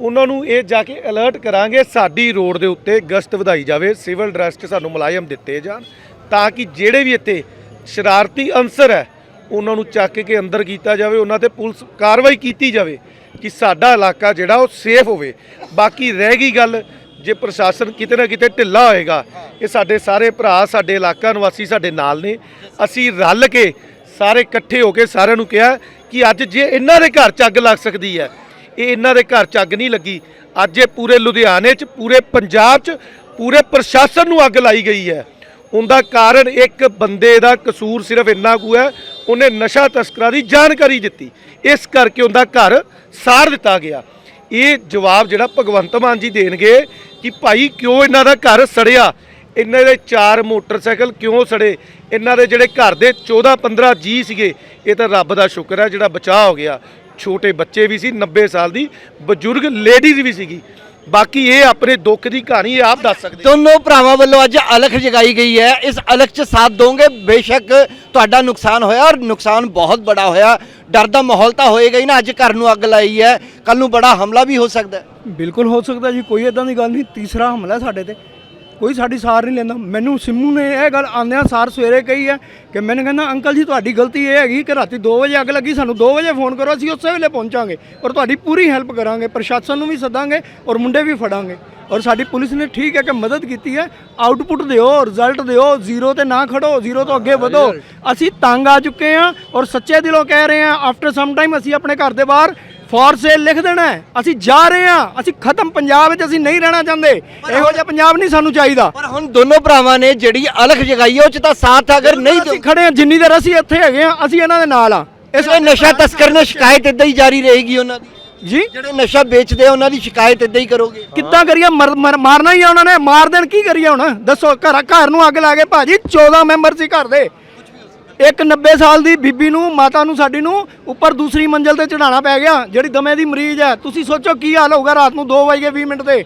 ਉਹਨਾਂ ਨੂੰ ਇਹ ਜਾ ਕੇ ਅਲਰਟ ਕਰਾਂਗੇ ਸਾਡੀ ਰੋਡ ਦੇ ਉੱਤੇ ਗਸ਼ਤ ਵਧਾਈ ਜਾਵੇ ਸਿਵਲ ਡਰੈਸ 'ਚ ਸਾਨੂੰ ਮੁਲਾਜ਼ਮ ਦਿੱਤੇ ਜਾਣ ਤਾਂ ਕਿ ਜਿਹੜੇ ਵੀ ਇੱਥੇ ਸ਼ਰਾਰਤੀ ਅਨਸਰ ਹੈ, ਉਹਨਾਂ ਨੂੰ ਚੱਕ ਕੇ ਅੰਦਰ ਕੀਤਾ ਜਾਵੇ, ਉਹਨਾਂ ਤੇ ਪੁਲਿਸ ਕਾਰਵਾਈ ਕੀਤੀ ਜਾਵੇ ਕਿ ਸਾਡਾ ਇਲਾਕਾ ਜਿਹੜਾ ਉਹ ਸੇਫ ਹੋਵੇ। ਬਾਕੀ ਰਹਿ ਗਈ ਗੱਲ, ਜੇ ਪ੍ਰਸ਼ਾਸਨ ਕਿਤੇ ਨਾ ਕਿਤੇ ਢਿੱਲਾ ਹੋਏਗਾ, ਇਹ ਸਾਡੇ ਸਾਰੇ ਭਰਾ, ਸਾਡੇ ਇਲਾਕਾ ਨਿਵਾਸੀ ਸਾਡੇ ਨਾਲ ਨੇ। ਅਸੀਂ ਰਲ ਕੇ ਸਾਰੇ ਇਕੱਠੇ ਹੋ ਕੇ ਸਾਰਿਆਂ ਨੂੰ ਕਿਹਾ ਕਿ ਅੱਜ ਜੇ ਇਹਨਾਂ ਦੇ ਘਰ 'ਚ ਅੱਗ ਲੱਗ ਸਕਦੀ ਹੈ ਇਹ ਇਹਨਾਂ ਦੇ ਘਰ 'ਚ ਅੱਗ ਨਹੀਂ ਲੱਗੀ। ਅੱਜ ਇਹ ਪੂਰੇ ਲੁਧਿਆਣੇ 'ਚ, ਪੂਰੇ ਪੰਜਾਬ 'ਚ, ਪੂਰੇ ਪ੍ਰਸ਼ਾਸਨ ਨੂੰ ਅੱਗ ਲਾਈ ਗਈ ਹੈ। ਉਹਦਾ ਕਾਰਨ ਇੱਕ ਬੰਦੇ ਦਾ ਕਸੂਰ ਸਿਰਫ ਇੰਨਾ ਕੁ ਹੈ, ਉਹਨੇ ਨਸ਼ਾ ਤਸਕਰਾਂ ਦੀ ਜਾਣਕਾਰੀ ਦਿੱਤੀ। ਇਸ ਕਰਕੇ ਉਹਦਾ ਘਰ ਸਾੜ ਦਿੱਤਾ ਗਿਆ। ਇਹ ਜਵਾਬ ਜਿਹੜਾ ਭਗਵੰਤ ਮਾਨ ਜੀ ਦੇਣਗੇ ਕਿ ਭਾਈ ਕਿਉਂ ਇਹਨਾਂ ਦਾ ਘਰ ਸੜਿਆ? ਇਹਨਾਂ ਦੇ ਚਾਰ ਮੋਟਰਸਾਈਕਲ ਕਿਉਂ ਸੜੇ? ਇਹਨਾਂ ਦੇ ਜਿਹੜੇ ਘਰ ਦੇ 14 15 ਜੀ ਸੀਗੇ, ਇਹ ਤਾਂ ਰੱਬ ਦਾ ਸ਼ੁਕਰ ਹੈ ਜਿਹੜਾ ਬਚਾਅ ਹੋ ਗਿਆ। ਛੋਟੇ ਬੱਚੇ ਵੀ ਸੀ 90 ਸਾਲ ਦੀ ਬਜ਼ੁਰਗ ਲੇਡੀਜ਼ ਵੀ ਸੀਗੀ। ਬਾਕੀ ਇਹ ਆਪਣੇ ਦੁੱਖ ਦੀ ਕਹਾਣੀ ਇਹ ਆਪ ਦੱਸ ਸਕਦੇ।
ਦੋਨੋਂ ਭਰਾਵਾਂ ਵੱਲੋਂ ਅੱਜ ਅਲਖ ਜਗਾਈ ਗਈ ਹੈ। ਇਸ ਅਲਖ 'ਚ ਸਾਥ ਦੋਗੇ ਬੇਸ਼ੱਕ ਤੁਹਾਡਾ ਨੁਕਸਾਨ ਹੋਇਆ ਔਰ ਨੁਕਸਾਨ ਬਹੁਤ ਬੜਾ ਹੋਇਆ। ਡਰ ਦਾ ਮਾਹੌਲ ਤਾਂ ਹੋਏਗਾ ਹੀ ਨਾ ਅੱਜ ਘਰ ਨੂੰ ਅੱਗ ਲਾਈ ਹੈ। ਕੱਲ ਨੂੰ ਬੜਾ ਹਮਲਾ ਵੀ ਹੋ ਸਕਦਾ
ਬਿਲਕੁਲ ਹੋ ਸਕਦਾ ਜੀ ਕੋਈ ਇਦਾਂ ਦੀ ਗੱਲ ਨਹੀਂ। ਤੀਸਰਾ ਹਮਲਾ ਸਾਡੇ ਤੇ। ਕੋਈ ਸਾਡੀ ਸਾਰ ਨਹੀਂ ਲੈਂਦਾ। ਮੈਨੂੰ ਸਿੰਮੂ ਨੇ ਇਹ ਗੱਲ ਆਂਦਿਆਂ ਸਾਰ ਸਵੇਰੇ ਕਹੀ ਹੈ ਕਿ ਮੈਨੂੰ ਕਹਿੰਦਾ ਅੰਕਲ ਜੀ ਤੁਹਾਡੀ ਗਲਤੀ ਇਹ ਹੈਗੀ ਕਿ ਰਾਤੀ 2 ਵਜੇ ਅੱਗ ਲੱਗੀ ਸਾਨੂੰ 2 ਵਜੇ ਫੋਨ ਕਰੋ ਅਸੀਂ ਉਸੇ ਵੇਲੇ ਪਹੁੰਚਾਂਗੇ ਔਰ ਤੁਹਾਡੀ ਪੂਰੀ ਹੈਲਪ ਕਰਾਂਗੇ ਪ੍ਰਸ਼ਾਸਨ ਨੂੰ ਵੀ ਸੱਦਾਂਗੇ ਔਰ ਮੁੰਡੇ ਵੀ ਫੜਾਂਗੇ। ਔਰ ਸਾਡੀ ਪੁਲਿਸ ਨੇ ਠੀਕ ਹੈ ਕਿ ਮਦਦ ਕੀਤੀ ਹੈ। ਆਊਟਪੁੱਟ ਦਿਓ ਰਿਜ਼ਲਟ ਦਿਓ ਜ਼ੀਰੋ ਤੇ ਨਾ ਖੜੋ ਜ਼ੀਰੋ ਤੋਂ ਅੱਗੇ ਵਧੋ। ਅਸੀਂ ਤੰਗ ਆ ਚੁੱਕੇ ਹਾਂ ਔਰ ਸੱਚੇ ਦਿਲੋਂ ਕਹਿ ਰਹੇ ਹਾਂ ਆਫਟਰ ਸਮ ਟਾਈਮ ਅਸੀਂ ਆਪਣੇ ਘਰ ਦੇ ਬਾਹਰ ਫॉर ਸੇਲ ਲਿਖ ਦੇਣਾ। ਅਸੀਂ ਜਾ ਰਹੇ ਹਾਂ। ਅਸੀਂ ਖਤਮ। ਪੰਜਾਬ ਵਿੱਚ ਅਸੀਂ ਨਹੀਂ ਰਹਿਣਾ ਚਾਹੁੰਦੇ। ਇਹੋ ਜਿਹਾ ਪੰਜਾਬ ਨਹੀਂ ਸਾਨੂੰ ਚਾਹੀਦਾ।
ਪਰ ਹੁਣ ਦੋਨੋਂ ਭਰਾਵਾਂ ਨੇ ਜਿਹੜੀ ਅਲਖ ਜਗਾਈ ਹੈ ਉਹ 'ਚ ਤਾਂ ਸਾਥ ਅਗਰ ਨਹੀਂ
ਅਸੀਂ ਖੜੇ ਹਾਂ ਜਿੰਨੀ ਦੇਰ ਅਸੀਂ ਇੱਥੇ ਹੈਗੇ ਹਾਂ ਅਸੀਂ ਇਹਨਾਂ ਦੇ ਨਾਲ ਆ
ਇਸ ਵੇਲੇ ਨਸ਼ਾ ਤਸਕਰ ਨੇ ਸ਼ਿਕਾਇਤ ਇਦਾਂ ਹੀ ਜਾਰੀ ਰਹੇਗੀ ਉਹਨਾਂ ਦੀ।
ਜੀ?
ਜਿਹੜੇ ਨਸ਼ਾ ਵੇਚਦੇ ਆ ਉਹਨਾਂ ਦੀ ਸ਼ਿਕਾਇਤ ਇਦਾਂ ਹੀ ਕਰੋਗੇ।
ਕਿੱਦਾਂ ਕਰੀਏ? ਮਰ- ਮਰ- ਮਾਰਨਾ ਹੀ ਆ ਉਹਨਾਂ ਨੇ। ਮਾਰ ਦੇਣ ਕੀ ਕਰੀਏ ਹੁਣ? ਦੱਸੋ ਘਰ ਘਰ ਨੂੰ ਅੱਗ ਲਾ ਕੇ ਭਾਜੀ 14 ਮੈਂਬਰ ਸੀ ਘਰ ਦੇ। ਇੱਕ 90 ਸਾਲ ਦੀ ਬੀਬੀ ਨੂੰ ਮਾਤਾ ਨੂੰ ਸਾਡੀ ਨੂੰ ਉੱਪਰ ਦੂਸਰੀ ਮੰਜ਼ਲ ਤੇ ਚੜਾਉਣਾ ਪੈ ਗਿਆ ਜਿਹੜੀ ਦਮੇ ਦੀ ਮਰੀਜ਼ ਹੈ। ਤੁਸੀਂ ਸੋਚੋ ਕੀ ਹਾਲ ਹੋਊਗਾ ਰਾਤ ਨੂੰ 2 ਵਜੇ 20 ਮਿੰਟ ਤੇ।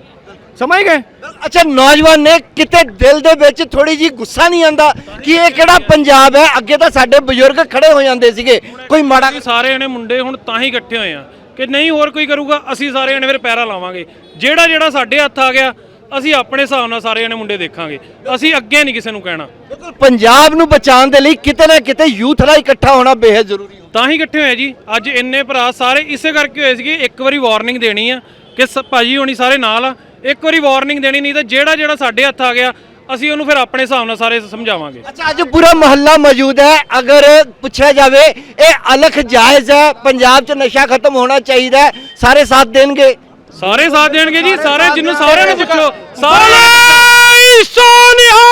ਸਮਝ ਗਏ?
ਅੱਛਾ ਨੌਜਵਾਨ ਨੇ ਕਿਤੇ ਦਿਲ ਦੇ ਵਿੱਚ ਥੋੜੀ ਜੀ ਗੁੱਸਾ ਨਹੀਂ ਆਂਦਾ ਕਿ ਇਹ ਕਿਹੜਾ ਪੰਜਾਬ ਹੈ? ਅੱਗੇ ਤਾਂ ਸਾਡੇ ਬਜ਼ੁਰਗ ਖੜੇ ਹੋ ਜਾਂਦੇ ਸੀਗੇ। ਕੋਈ ਮਾੜਾ
ਸਾਰੇ ਜਣੇ ਮੁੰਡੇ ਹੁਣ ਤਾਂ ਹੀ ਇਕੱਠੇ ਹੋਏ ਆ ਕਿ ਨਹੀਂ ਹੋਰ ਕੋਈ ਕਰੂਗਾ ਅਸੀਂ ਸਾਰੇ ਜਣੇ ਫਿਰ ਪੈਰਾ ਲਾਵਾਂਗੇ। ਜਿਹੜਾ ਜਿਹੜਾ ਸਾਡੇ ਹੱਥ ਆ ਗਿਆ ਅਸੀਂ ਆਪਣੇ ਹਿਸਾਬ ਨਾਲ ਸਾਰੇ ਜਣੇ ਮੁੰਡੇ ਦੇਖਾਂਗੇ। ਅਸੀਂ ਅੱਗੇ ਨਹੀਂ ਕਿਸੇ ਨੂੰ ਕਹਿਣਾ।
ਬਿਲਕੁਲ ਪੰਜਾਬ ਨੂੰ ਬਚਾਉਣ ਦੇ ਲਈ ਕਿਤੇ ਨਾ ਕਿਤੇ ਯੂਥ ਦਾ ਇਕੱਠਾ ਹੋਣਾ ਬੇहद ਜ਼ਰੂਰੀ ਹੈ
ਤਾਂ ਹੀ ਇਕੱਠੇ ਹੋਏ ਜੀ। ਅੱਜ ਇੰਨੇ ਭਰਾ ਸਾਰੇ ਇਸੇ ਕਰਕੇ ਹੋਏ ਸੀਗੇ ਇੱਕ ਵਾਰੀ ਵਾਰਨਿੰਗ ਦੇਣੀ ਆ ਕਿ ਭਾਜੀ ਹੋਣੀ ਸਾਰੇ ਨਾਲ ਆ। ਇੱਕ ਵਾਰੀ ਵਾਰਨਿੰਗ ਦੇਣੀ ਨਹੀਂ ਤਾਂ ਜਿਹੜਾ ਜਿਹੜਾ ਸਾਡੇ ਹੱਥ ਆ ਗਿਆ ਅਸੀਂ ਉਹਨੂੰ ਫਿਰ ਆਪਣੇ ਹਿਸਾਬ ਨਾਲ ਸਾਰੇ ਸਮਝਾਵਾਂਗੇ।
ਅੱਛਾ ਅੱਜ ਪੂਰਾ ਮਹੱਲਾ ਮੌਜੂਦ ਹੈ। ਅਗਰ ਪੁੱਛਿਆ ਜਾਵੇ ਇਹ ਅਲਖ ਜਾਇਜ਼ ਹੈ ਪੰਜਾਬ 'ਚ ਨਸ਼ਾ ਖਤਮ ਹੋਣਾ ਚਾਹੀਦਾ ਸਾਰੇ ਸਾਥ ਦੇਣਗੇ।
ਸਾਰੇ ਸਾਥ ਦੇਣਗੇ ਜੀ ਸਾਰੇ ਜਿੰਨੂੰ ਸਾਰਿਆਂ ਨੂੰ ਪੁੱਛੋ ਸਾਰੇ ਸੋਨਿਹਾ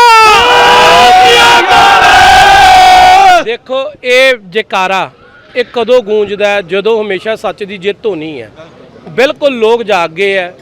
ਦੇਖੋ ਇਹ ਜਕਾਰਾ ਇਹ ਕਦੋਂ ਗੂੰਜਦਾ ਜਦੋਂ ਹਮੇਸ਼ਾ ਸੱਚ ਦੀ ਜਿੱਤ ਹੋਣੀ ਹੈ। ਬਿਲਕੁਲ ਲੋਕ ਜਾਗ ਗਏ ਹੈ।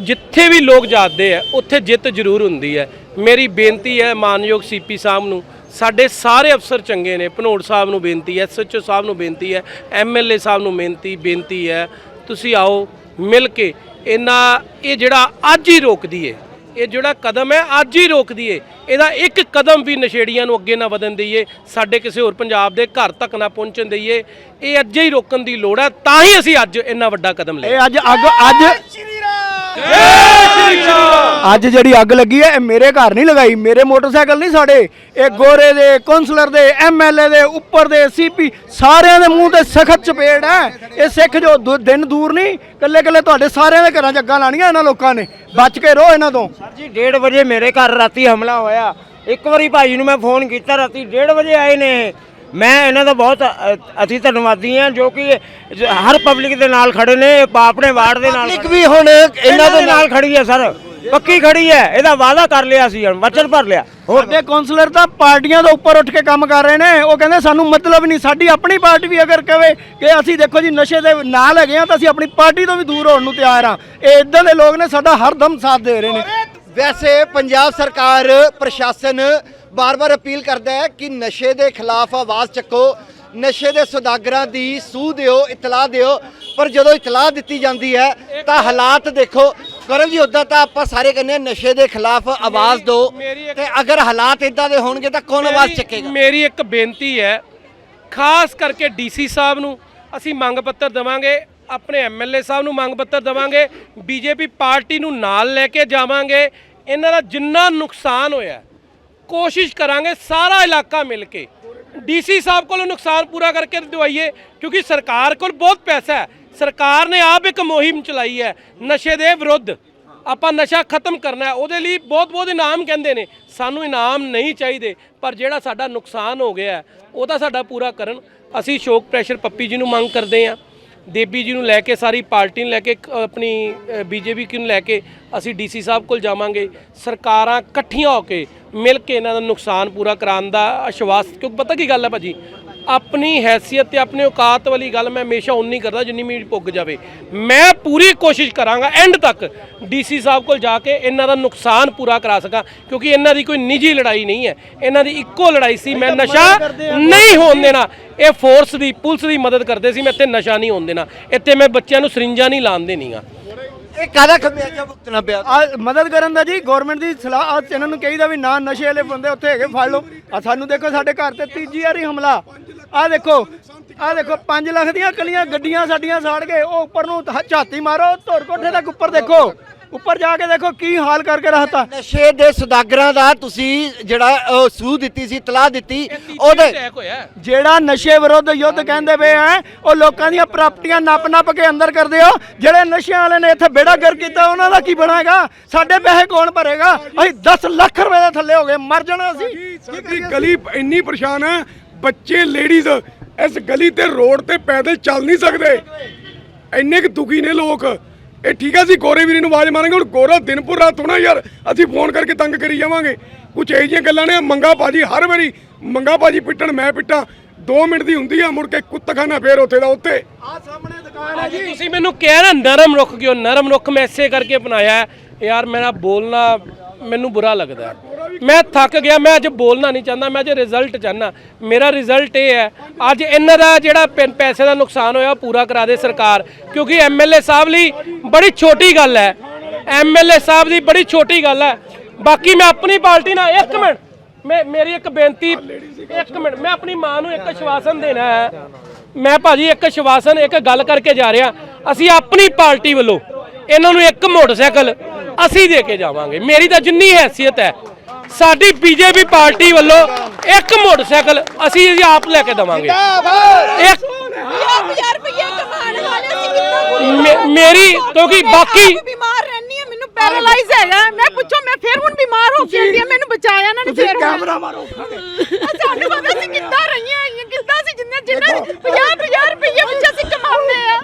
ਜਿੱਥੇ ਵੀ ਲੋਕ ਜਾਗਦੇ ਹੈ ਉੱਥੇ ਜਿੱਤ ਜ਼ਰੂਰ ਹੁੰਦੀ ਹੈ। ਮੇਰੀ ਬੇਨਤੀ ਹੈ ਮਾਨਯੋਗ ਸੀਪੀ ਸਾਹਿਬ ਨੂੰ ਸਾਡੇ ਸਾਰੇ ਅਫਸਰ ਚੰਗੇ ਨੇ। ਭਨੋੜ ਸਾਹਿਬ ਨੂੰ ਬੇਨਤੀ ਹੈ ਐਸਐਚਓ ਸਾਹਿਬ ਨੂੰ ਬੇਨਤੀ ਹੈ ਐਮਐਲਏ ਸਾਹਿਬ ਨੂੰ ਬੇਨਤੀ ਬੇਨਤੀ ਹੈ। ਤੁਸੀਂ ਆਓ ਮਿਲ ਕੇ ਇਹਨਾਂ ਇਹ ਜਿਹੜਾ ਅੱਜ ਹੀ ਰੋਕ ਦਈਏ, ਇਹ ਜਿਹੜਾ ਕਦਮ ਹੈ ਅੱਜ ਹੀ ਰੋਕ ਦਈਏ, ਇਹਦਾ ਇੱਕ ਕਦਮ ਵੀ ਨਸ਼ੇੜੀਆਂ ਨੂੰ ਅੱਗੇ ਨਾ ਵਧਣ ਦਈਏ, ਸਾਡੇ ਕਿਸੇ ਹੋਰ ਪੰਜਾਬ ਦੇ ਘਰ ਤੱਕ ਨਾ ਪਹੁੰਚਣ ਦਈਏ, ਇਹ ਅੱਜ ਹੀ ਰੋਕਣ ਦੀ ਲੋੜ ਹੈ, ਤਾਂ ਹੀ ਅਸੀਂ ਅੱਜ ਇੰਨਾ ਵੱਡਾ ਕਦਮ ਲਿਆ।
ਇਹ ਅੱਜ ਅੱਗ ਅੱਜ ਅੱਜ ਜਿਹੜੀ ਅੱਗ ਲੱਗੀ ਹੈ ਇਹ ਮੇਰੇ ਘਰ ਨਹੀਂ ਲਗਾਈ ਮੇਰੇ ਮੋਟਰਸਾਈਕਲ ਨਹੀਂ ਸਾਡੇ। ਇਹ ਗੋਰੇ ਦੇ ਕੌਂਸਲਰ ਦੇ ਐਮਐਲਏ ਦੇ ਉੱਪਰ ਦੇ ਸੀਪੀ ਸਾਰਿਆਂ ਦੇ ਮੂੰਹ ਤੇ ਸਖਤ ਚਪੇੜ ਹੈ। ਇਹ ਸਿੱਖ ਜੋ ਦੂ- ਦਿਨ ਦੂਰ ਨਹੀਂ ਕੱਲੇ ਕੱਲੇ ਤੁਹਾਡੇ ਸਾਰਿਆਂ ਦੇ ਘਰਾਂ 'ਚ ਅੱਗਾਂ ਲਾਣੀਆਂ ਇਹਨਾਂ ਲੋਕਾਂ ਨੇ। ਬਚ ਕੇ ਰਹੋ ਇਹਨਾਂ ਤੋਂ।
ਜੀ 1:30 ਵਜੇ ਮੇਰੇ ਘਰ ਰਾਤੀ ਹਮਲਾ ਹੋਇਆ। ਇੱਕ ਵਾਰੀ ਭਾਈ ਨੂੰ ਮੈਂ ਫੋਨ ਕੀਤਾ ਰਾਤੀ 1:30 ਵਜੇ ਆਏ ਨੇ। ਇਹ। ਮੈਂ ਇਹਨਾਂ ਦਾ ਬਹੁਤ ਅ, ਅਤੀ ਧੰਨਵਾਦੀ ਹਾਂ ਜੋ ਕਿ ਹਰ ਪਬਲਿਕ ਦੇ ਨਾਲ ਖੜੇ ਨੇ ਆਪਣੇ ਵਾਰਡ ਦੇ ਨਾਲ
ਪਬਲਿਕ ਵੀ ਹੁਣ ਇਹਨਾਂ ਦੇ
ਨਾਲ ਖੜੀ ਹੈ ਸਰ ਪੱਕੀ ਖੜੀ ਹੈ ਇਹਦਾ ਵਾਅਦਾ ਕਰ ਲਿਆ ਸੀ ਹੁਣ ਵਚਨ ਭਰ ਲਿਆ। ਹੋਰ
ਸਾਡੇ ਕਾਉਂਸਲਰ ਤਾਂ ਪਾਰਟੀਆਂ ਦੇ ਉੱਪਰ ਉੱਠ ਕੇ ਕੰਮ ਕਰ ਰਹੇ ਨੇ ਉਹ ਕਹਿੰਦੇ ਸਾਨੂੰ ਮਤਲਬ ਨਹੀਂ ਸਾਡੀ ਆਪਣੀ ਪਾਰਟੀ ਵੀ ਅਗਰ ਕਵੇ ਕਿ ਅਸੀਂ ਦੇਖੋ ਜੀ ਨਸ਼ੇ ਦੇ ਨਾਲ ਹੈਗੇ ਆ ਤਾਂ ਅਸੀਂ ਆਪਣੀ ਪਾਰਟੀ ਤੋਂ ਵੀ ਦੂਰ ਹੋਣ ਨੂੰ ਤਿਆਰ ਆ ਇਹ ਇਦਾਂ ਦੇ ਲੋਕ ਨੇ ਸਾਡਾ ਹਰਦਮ ਸਾਥ ਦੇ ਰਹੇ ਨੇ।
ਵੈਸੇ ਪੰਜਾਬ ਸਰਕਾਰ ਪ੍ਰਸ਼ਾਸਨ ਬਾਰ-ਬਾਰ ਅਪੀਲ ਕਰਦਾ ਹੈ ਕਿ ਨਸ਼ੇ ਦੇ ਖਿਲਾਫ ਆਵਾਜ਼ ਚੱਕੋ ਨਸ਼ੇ ਦੇ ਸੁਦਾਗਰਾਂ ਦੀ ਸੂਹ ਦਿਓ ਇਤਲਾਹ ਦਿਓ। ਪਰ ਜਦੋਂ ਇਤਲਾਹ ਦਿੱਤੀ ਜਾਂਦੀ ਹੈ ਤਾਂ ਹਾਲਾਤ ਦੇਖੋ। ਗੌਰਵ ਜੀ ਉਦਾਂ ਤਾਂ ਆਪਾਂ ਸਾਰੇ ਕਹਿੰਦੇ ਹਾਂ ਨਸ਼ੇ ਦੇ ਖਿਲਾਫ ਆਵਾਜ਼ ਦਿਓ। ਤੇ ਅਗਰ ਹਾਲਾਤ ਇਦਾਂ ਦੇ ਹੋਣਗੇ ਤਾਂ ਕੌਣ ਆਵਾਜ਼ ਚੱਕੇਗਾ?
ਮੇਰੀ ਇੱਕ ਬੇਨਤੀ ਹੈ ਖਾਸ ਕਰਕੇ ਡੀਸੀ ਸਾਹਿਬ ਨੂੰ ਅਸੀਂ ਮੰਗ ਪੱਤਰ ਦੇਵਾਂਗੇ ਆਪਣੇ ਐਮਐਲਏ ਸਾਹਿਬ ਨੂੰ ਮੰਗ ਪੱਤਰ ਦੇਵਾਂਗੇ ਬੀਜੇਪੀ ਪਾਰਟੀ ਨੂੰ ਨਾਲ ਲੈ ਕੇ ਜਾਵਾਂਗੇ। ਇਹਨਾਂ ਦਾ ਜਿੰਨਾ ਨੁਕਸਾਨ ਹੋਇਆ ਕੋਸ਼ਿਸ਼ ਕਰਾਂਗੇ ਸਾਰਾ ਇਲਾਕਾ ਮਿਲ ਕੇ। ਡੀਸੀ ਸਾਹਿਬ ਕੋਲੋਂ ਨੁਕਸਾਨ ਪੂਰਾ ਕਰਕੇ ਦਵਾਈਏ ਕਿਉਂਕਿ ਸਰਕਾਰ ਕੋਲ ਬਹੁਤ ਪੈਸਾ ਹੈ। ਸਰਕਾਰ ਨੇ ਆਪ ਇੱਕ ਮੁਹਿੰਮ ਚਲਾਈ ਹੈ ਨਸ਼ੇ ਦੇ ਵਿਰੁੱਧ। ਆਪਾਂ ਨਸ਼ਾ ਖਤਮ ਕਰਨਾ ਉਹਦੇ ਲਈ ਬਹੁਤ ਬਹੁਤ ਇਨਾਮ ਕਹਿੰਦੇ ਨੇ। ਸਾਨੂੰ ਇਨਾਮ ਨਹੀਂ ਚਾਹੀਦੇ ਪਰ ਜਿਹੜਾ ਸਾਡਾ ਨੁਕਸਾਨ ਹੋ ਗਿਆ ਹੈ, ਉਹ ਤਾਂ ਸਾਡਾ ਪੂਰਾ ਕਰਨ। ਅਸੀਂ ਸ਼ੋਕ ਪ੍ਰੈਸ਼ਰ ਪੱਪੀ ਜੀ ਨੂੰ ਮੰਗ ਕਰਦੇ ਹਾਂ। ਦੇਬੀ ਜੀ ਨੂੰ ਲੈ ਕੇ, ਸਾਰੀ ਪਾਰਟੀ ਨੂੰ ਲੈ ਕੇ ਕ- ਆਪਣੀ ਬੀਜੇਪੀ ਨੂੰ ਲੈ ਕੇ, ਅਸੀਂ ਡੀਸੀ ਸਾਹਿਬ ਕੋਲ ਜਾਵਾਂਗੇ। ਸਰਕਾਰਾਂ ਇਕੱਠੀਆਂ ਹੋ ਕੇ ਮਿਲ ਕੇ ਇਹਨਾਂ ਦਾ ਨੁਕਸਾਨ ਪੂਰਾ ਕਰਾਉਣ ਦਾ ਅਸ਼ਵਾਸ ਕਿਉਂਕਿ ਪਤਾ ਕੀ ਗੱਲ ਹੈ ਭਾਜੀ? ਆਪਣੀ ਹੈਸੀਅਤ ਤੇ ਆਪਣੇ ਔਕਾਤ ਵਾਲੀ ਗੱਲ ਮੈਂ ਹਮੇਸ਼ਾ ਉਨੀ ਕਰਦਾ ਜਿੰਨੀ ਮੇਰੀ ਪੁੱਗ ਜਾਵੇ। ਮੈਂ ਪੂਰੀ ਕੋਸ਼ਿਸ਼ ਕਰਾਂਗਾ ਐਂਡ ਤੱਕ ਡੀਸੀ ਸਾਹਿਬ ਕੋਲ ਜਾ ਕੇ ਇਹਨਾਂ ਦਾ ਨੁਕਸਾਨ ਪੂਰਾ ਕਰਾ ਸਕਾਂ ਕਿਉਂਕਿ ਇਹਨਾਂ ਦੀ ਕੋਈ ਨਿੱਜੀ ਲੜਾਈ ਨਹੀਂ ਹੈ। ਇਹਨਾਂ ਦੀ ਇੱਕੋ ਲੜਾਈ ਸੀ ਮੈਂ ਨਸ਼ਾ ਨਹੀਂ ਹੋਣ ਦੇਣਾ। ਇਹ ਫੋਰਸ ਦੀ ਪੁਲਿਸ ਦੀ ਮਦਦ ਕਰਦੇ ਸੀ ਮੈਂ ਇੱਥੇ ਨਸ਼ਾ ਨਹੀਂ ਹੋਣ ਦੇਣਾ। ਇੱਥੇ ਮੈਂ ਬੱਚਿਆਂ ਨੂੰ ਸਰਿੰਜਾਂ ਨਹੀਂ ਲਾਣ ਦੇਣੀਆਂ।
ਇਹ ਕਾਹਦਾ ਖਮਿਆਜਾ ਭੁਗਤਣਾ ਪਿਆ।
ਆ ਮਦਦ ਕਰਨ ਦਾ ਜੀ ਗਵਰਨਮੈਂਟ ਦੀ ਸਲਾਹ ਆ ਇਹਨਾਂ ਨੂੰ ਕਹੀਦਾ ਵੀ ਨਾ, ਨਸ਼ੇ ਵਾਲੇ ਬੰਦੇ ਉੱਥੇ ਹੈਗੇ, ਫੜ ਲਓ। ਆ ਸਾਨੂੰ ਦੇਖੋ, ਸਾਡੇ ਘਰ ਤੇ ਤੀਜੀ ਵਾਰੀ ਹਮਲਾ। ਆ ਦੇਖੋ ਆ ਦੇਖੋ 5 ਲੱਖ ਦੀਆਂ ਕਲੀਆਂ, ਗੱਡੀਆਂ ਸਾਡੀਆਂ ਸਾੜ ਗਏ, ਉਹ ਉੱਪਰ ਨੂੰ ਝਾਤੀ ਮਾਰੋ, ਧੁਰ ਕੋਠੇ ਤੱਕ ਉੱਪਰ ਦੇਖੋ। ਉੱਪਰ ਜਾ ਕੇ ਦੇਖੋ ਕੀ ਹਾਲ ਕਰਕੇ ਰੱਖਤਾ।
ਨਸ਼ੇ ਦੇ ਸੁਦਾਗਰਾਂ ਦਾ ਤੁਸੀਂ ਜਿਹੜਾ ਅਹ, ਸੂਹ ਦਿੱਤੀ ਸੀ ਤਲਾਹ ਦਿੱਤੀ ਉਹਦੇ
ਅਟੈਕ ਹੋਇਆ। ਹੈ।
ਜਿਹੜਾ ਨਸ਼ੇ ਵਿਰੁੱਧ ਯੁੱਧ ਕਹਿੰਦੇ ਪਏ ਆ ਉਹ ਲੋਕਾਂ ਦੀਆਂ ਪ੍ਰਾਪਰਟੀਆਂ ਨੱਪ ਨੱਪ ਕੇ ਅੰਦਰ ਕਰਦੇ ਹੋ। ਜਿਹੜੇ ਨਸ਼ਿਆਂ ਵਾਲੇ ਨੇ ਇੱਥੇ ਬੇੜਾ ਗਰ ਕੀਤਾ ਉਹਨਾਂ ਦਾ ਕੀ ਬਣਾਏਗਾ ਸਾਡੇ ਪੈਸੇ ਕੌਣ ਭਰੇਗਾ? ਅਸੀਂ 10 ਲੱਖ ਰੁਪਏ ਦੇ ਥੱਲੇ ਹੋ ਗਏ ਮਰ ਜਾਣਾ ਅਸੀਂ।
ਸਾਡੀ ਗਲੀ ਇੰਨੀ ਪਰੇਸ਼ਾਨ ਹੈ ਬੱਚੇ ਲੇਡੀਜ਼ ਇਸ ਗਲੀ ਤੇ ਰੋਡ ਤੇ ਪੈਦਲ ਚੱਲ ਨਹੀਂ ਸਕਦੇ। ਇੰਨੇ ਕੁ ਦੁਖੀ ਨੇ ਲੋਕ। ਇਹ ਠੀਕ ਆ ਸੀ ਗੋਰੇ ਵੀਰੇ ਨੂੰ ਆਵਾਜ਼ ਮਾਰਾਂਗੇ ਹੁਣ ਗੋਰਾ ਦਿਨਪੁਰ ਰਾਤ ਹੋਣਾ ਯਾਰ ਅਸੀਂ ਫੋਨ ਕਰਕੇ ਤੰਗ ਕਰੀ ਜਾਵਾਂਗੇ। ਕੁਝ ਇਹੋ ਜਿਹੀਆਂ ਗੱਲਾਂ ਨੇ ਮੰਗਾ ਭਾਜੀ ਹਰ ਵਾਰੀ ਮੰਗਾ ਭਾਜੀ ਪਿੱਟਣ ਮੈਂ ਪਿੱਟਾਂ 2 ਮਿੰਟ ਦੀ ਹੁੰਦੀ ਆ ਮੁੜ ਕੇ ਕੁੱਤਖਾਨਾ ਫੇਰ ਉੱਥੇ ਦਾ ਉੱਥੇ
ਆ ਸਾਹਮਣੇ ਦੁਕਾਨ ਹੈ ਜੀ।
ਤੁਸੀਂ ਮੈਨੂੰ ਕਿਹਾ ਨਾ ਨਰਮ ਰੁੱਖ ਕਿਉਂ ਨਰਮ ਰੁੱਖ ਮੈਂ ਇਸੇ ਕਰਕੇ ਅਪਣਾਇਆ। ਹੈ। ਯਾਰ ਮੇਰਾ ਬੋਲਣਾ ਮੈਨੂੰ ਬੁਰਾ ਲੱਗਦਾ ਮੈਂ ਥੱਕ ਗਿਆ, ਮੈਂ ਅੱਜ ਬੋਲਣਾ ਨਹੀਂ ਚਾਹੁੰਦਾ, ਮੈਂ ਅੱਜ ਰਿਜ਼ਲਟ ਚਾਹੁੰਦਾ। ਮੇਰਾ ਰਿਜ਼ਲਟ ਇਹ ਹੈ, ਅੱਜ ਇਹਨਾਂ ਦਾ ਜਿਹੜਾ ਪੈਨ- ਪੈਸੇ ਦਾ ਨੁਕਸਾਨ ਹੋਇਆ, ਉਹ ਪੂਰਾ ਕਰਾ ਦੇ ਸਰਕਾਰ। ਕਿਉਂਕਿ ਐਮਐਲਏ ਸਾਹਿਬ ਲਈ ਬੜੀ ਛੋਟੀ ਗੱਲ ਹੈ। ਐਮਐਲਏ ਸਾਹਿਬ ਦੀ ਬੜੀ ਛੋਟੀ ਗੱਲ ਹੈ। ਬਾਕੀ ਮੈਂ ਆਪਣੀ ਪਾਰਟੀ ਨਾਲ, ਇੱਕ ਮਿੰਟ। ਮੈਂ, ਮੇਰੀ ਇੱਕ ਬੇਨਤੀ, ਇੱਕ ਮਿੰਟ। ਮੈਂ ਆਪਣੀ ਮਾਂ ਨੂੰ ਇੱਕ ਆਸ਼ਵਾਸਨ ਦੇਣਾ ਹੈ। ਮੈਂ ਭਾਜੀ ਇੱਕ ਆਸ਼ਵਾਸਨ, ਇੱਕ ਗੱਲ ਕਰਕੇ ਜਾ ਰਿਹਾ। ਅਸੀਂ ਆਪਣੀ ਪਾਰਟੀ ਵੱਲੋਂ, ਇਹਨਾਂ ਨੂੰ ਇੱਕ ਮੋਟਰਸਾਈਕਲ ਅਸੀਂ ਦੇ ਕੇ ਜਾਵਾਂਗੇ। ਮੇਰੀ ਤਾਂ ਜਿੰਨੀ ਹੈਸੀਅਤ ਹੈ ਸਾਡੀ ਬੀਜੇਪੀ ਪਾਰਟੀ ਵੱਲੋਂ ਇੱਕ ਮੋਟਰਸਾਈਕਲ ਅਸੀਂ ਜੀ ਆਪ ਲੈ ਕੇ ਦੇਵਾਂਗੇ। ਇੱਕ ਮੇਰੀ ਕਿਉਂਕਿ ਬਾਕੀ
ਬਿਮਾਰ ਰਹਿਣੀ ਆ ਮੈਨੂੰ ਪੈਰਾਲਾਈਜ਼ ਹੈਗਾ। ਮੈਂ ਪੁੱਛੋ ਮੈਂ ਫਿਰ ਹੁਣ ਬਿਮਾਰ ਹੋ ਕੇ ਆਈ ਹਾਂ ਮੈਨੂੰ ਬਚਾਇਆ ਨਾ ਫਿਰ।
ਕੈਮਰਾ ਮਾਰੋ।
ਸਾਨੂੰ ਪਤਾ ਸੀ ਕਿੱਦਾਂ ਰਹੀਆਂ ਆਈਆਂ ਕਿੱਦਾਂ ਸੀ ਜਿੰਨੇ ਜਿੰਨੇ 50 ਰੁਪਏ ਵਿੱਚ ਅਸੀਂ ਕਮਾਉਂਦੇ ਆ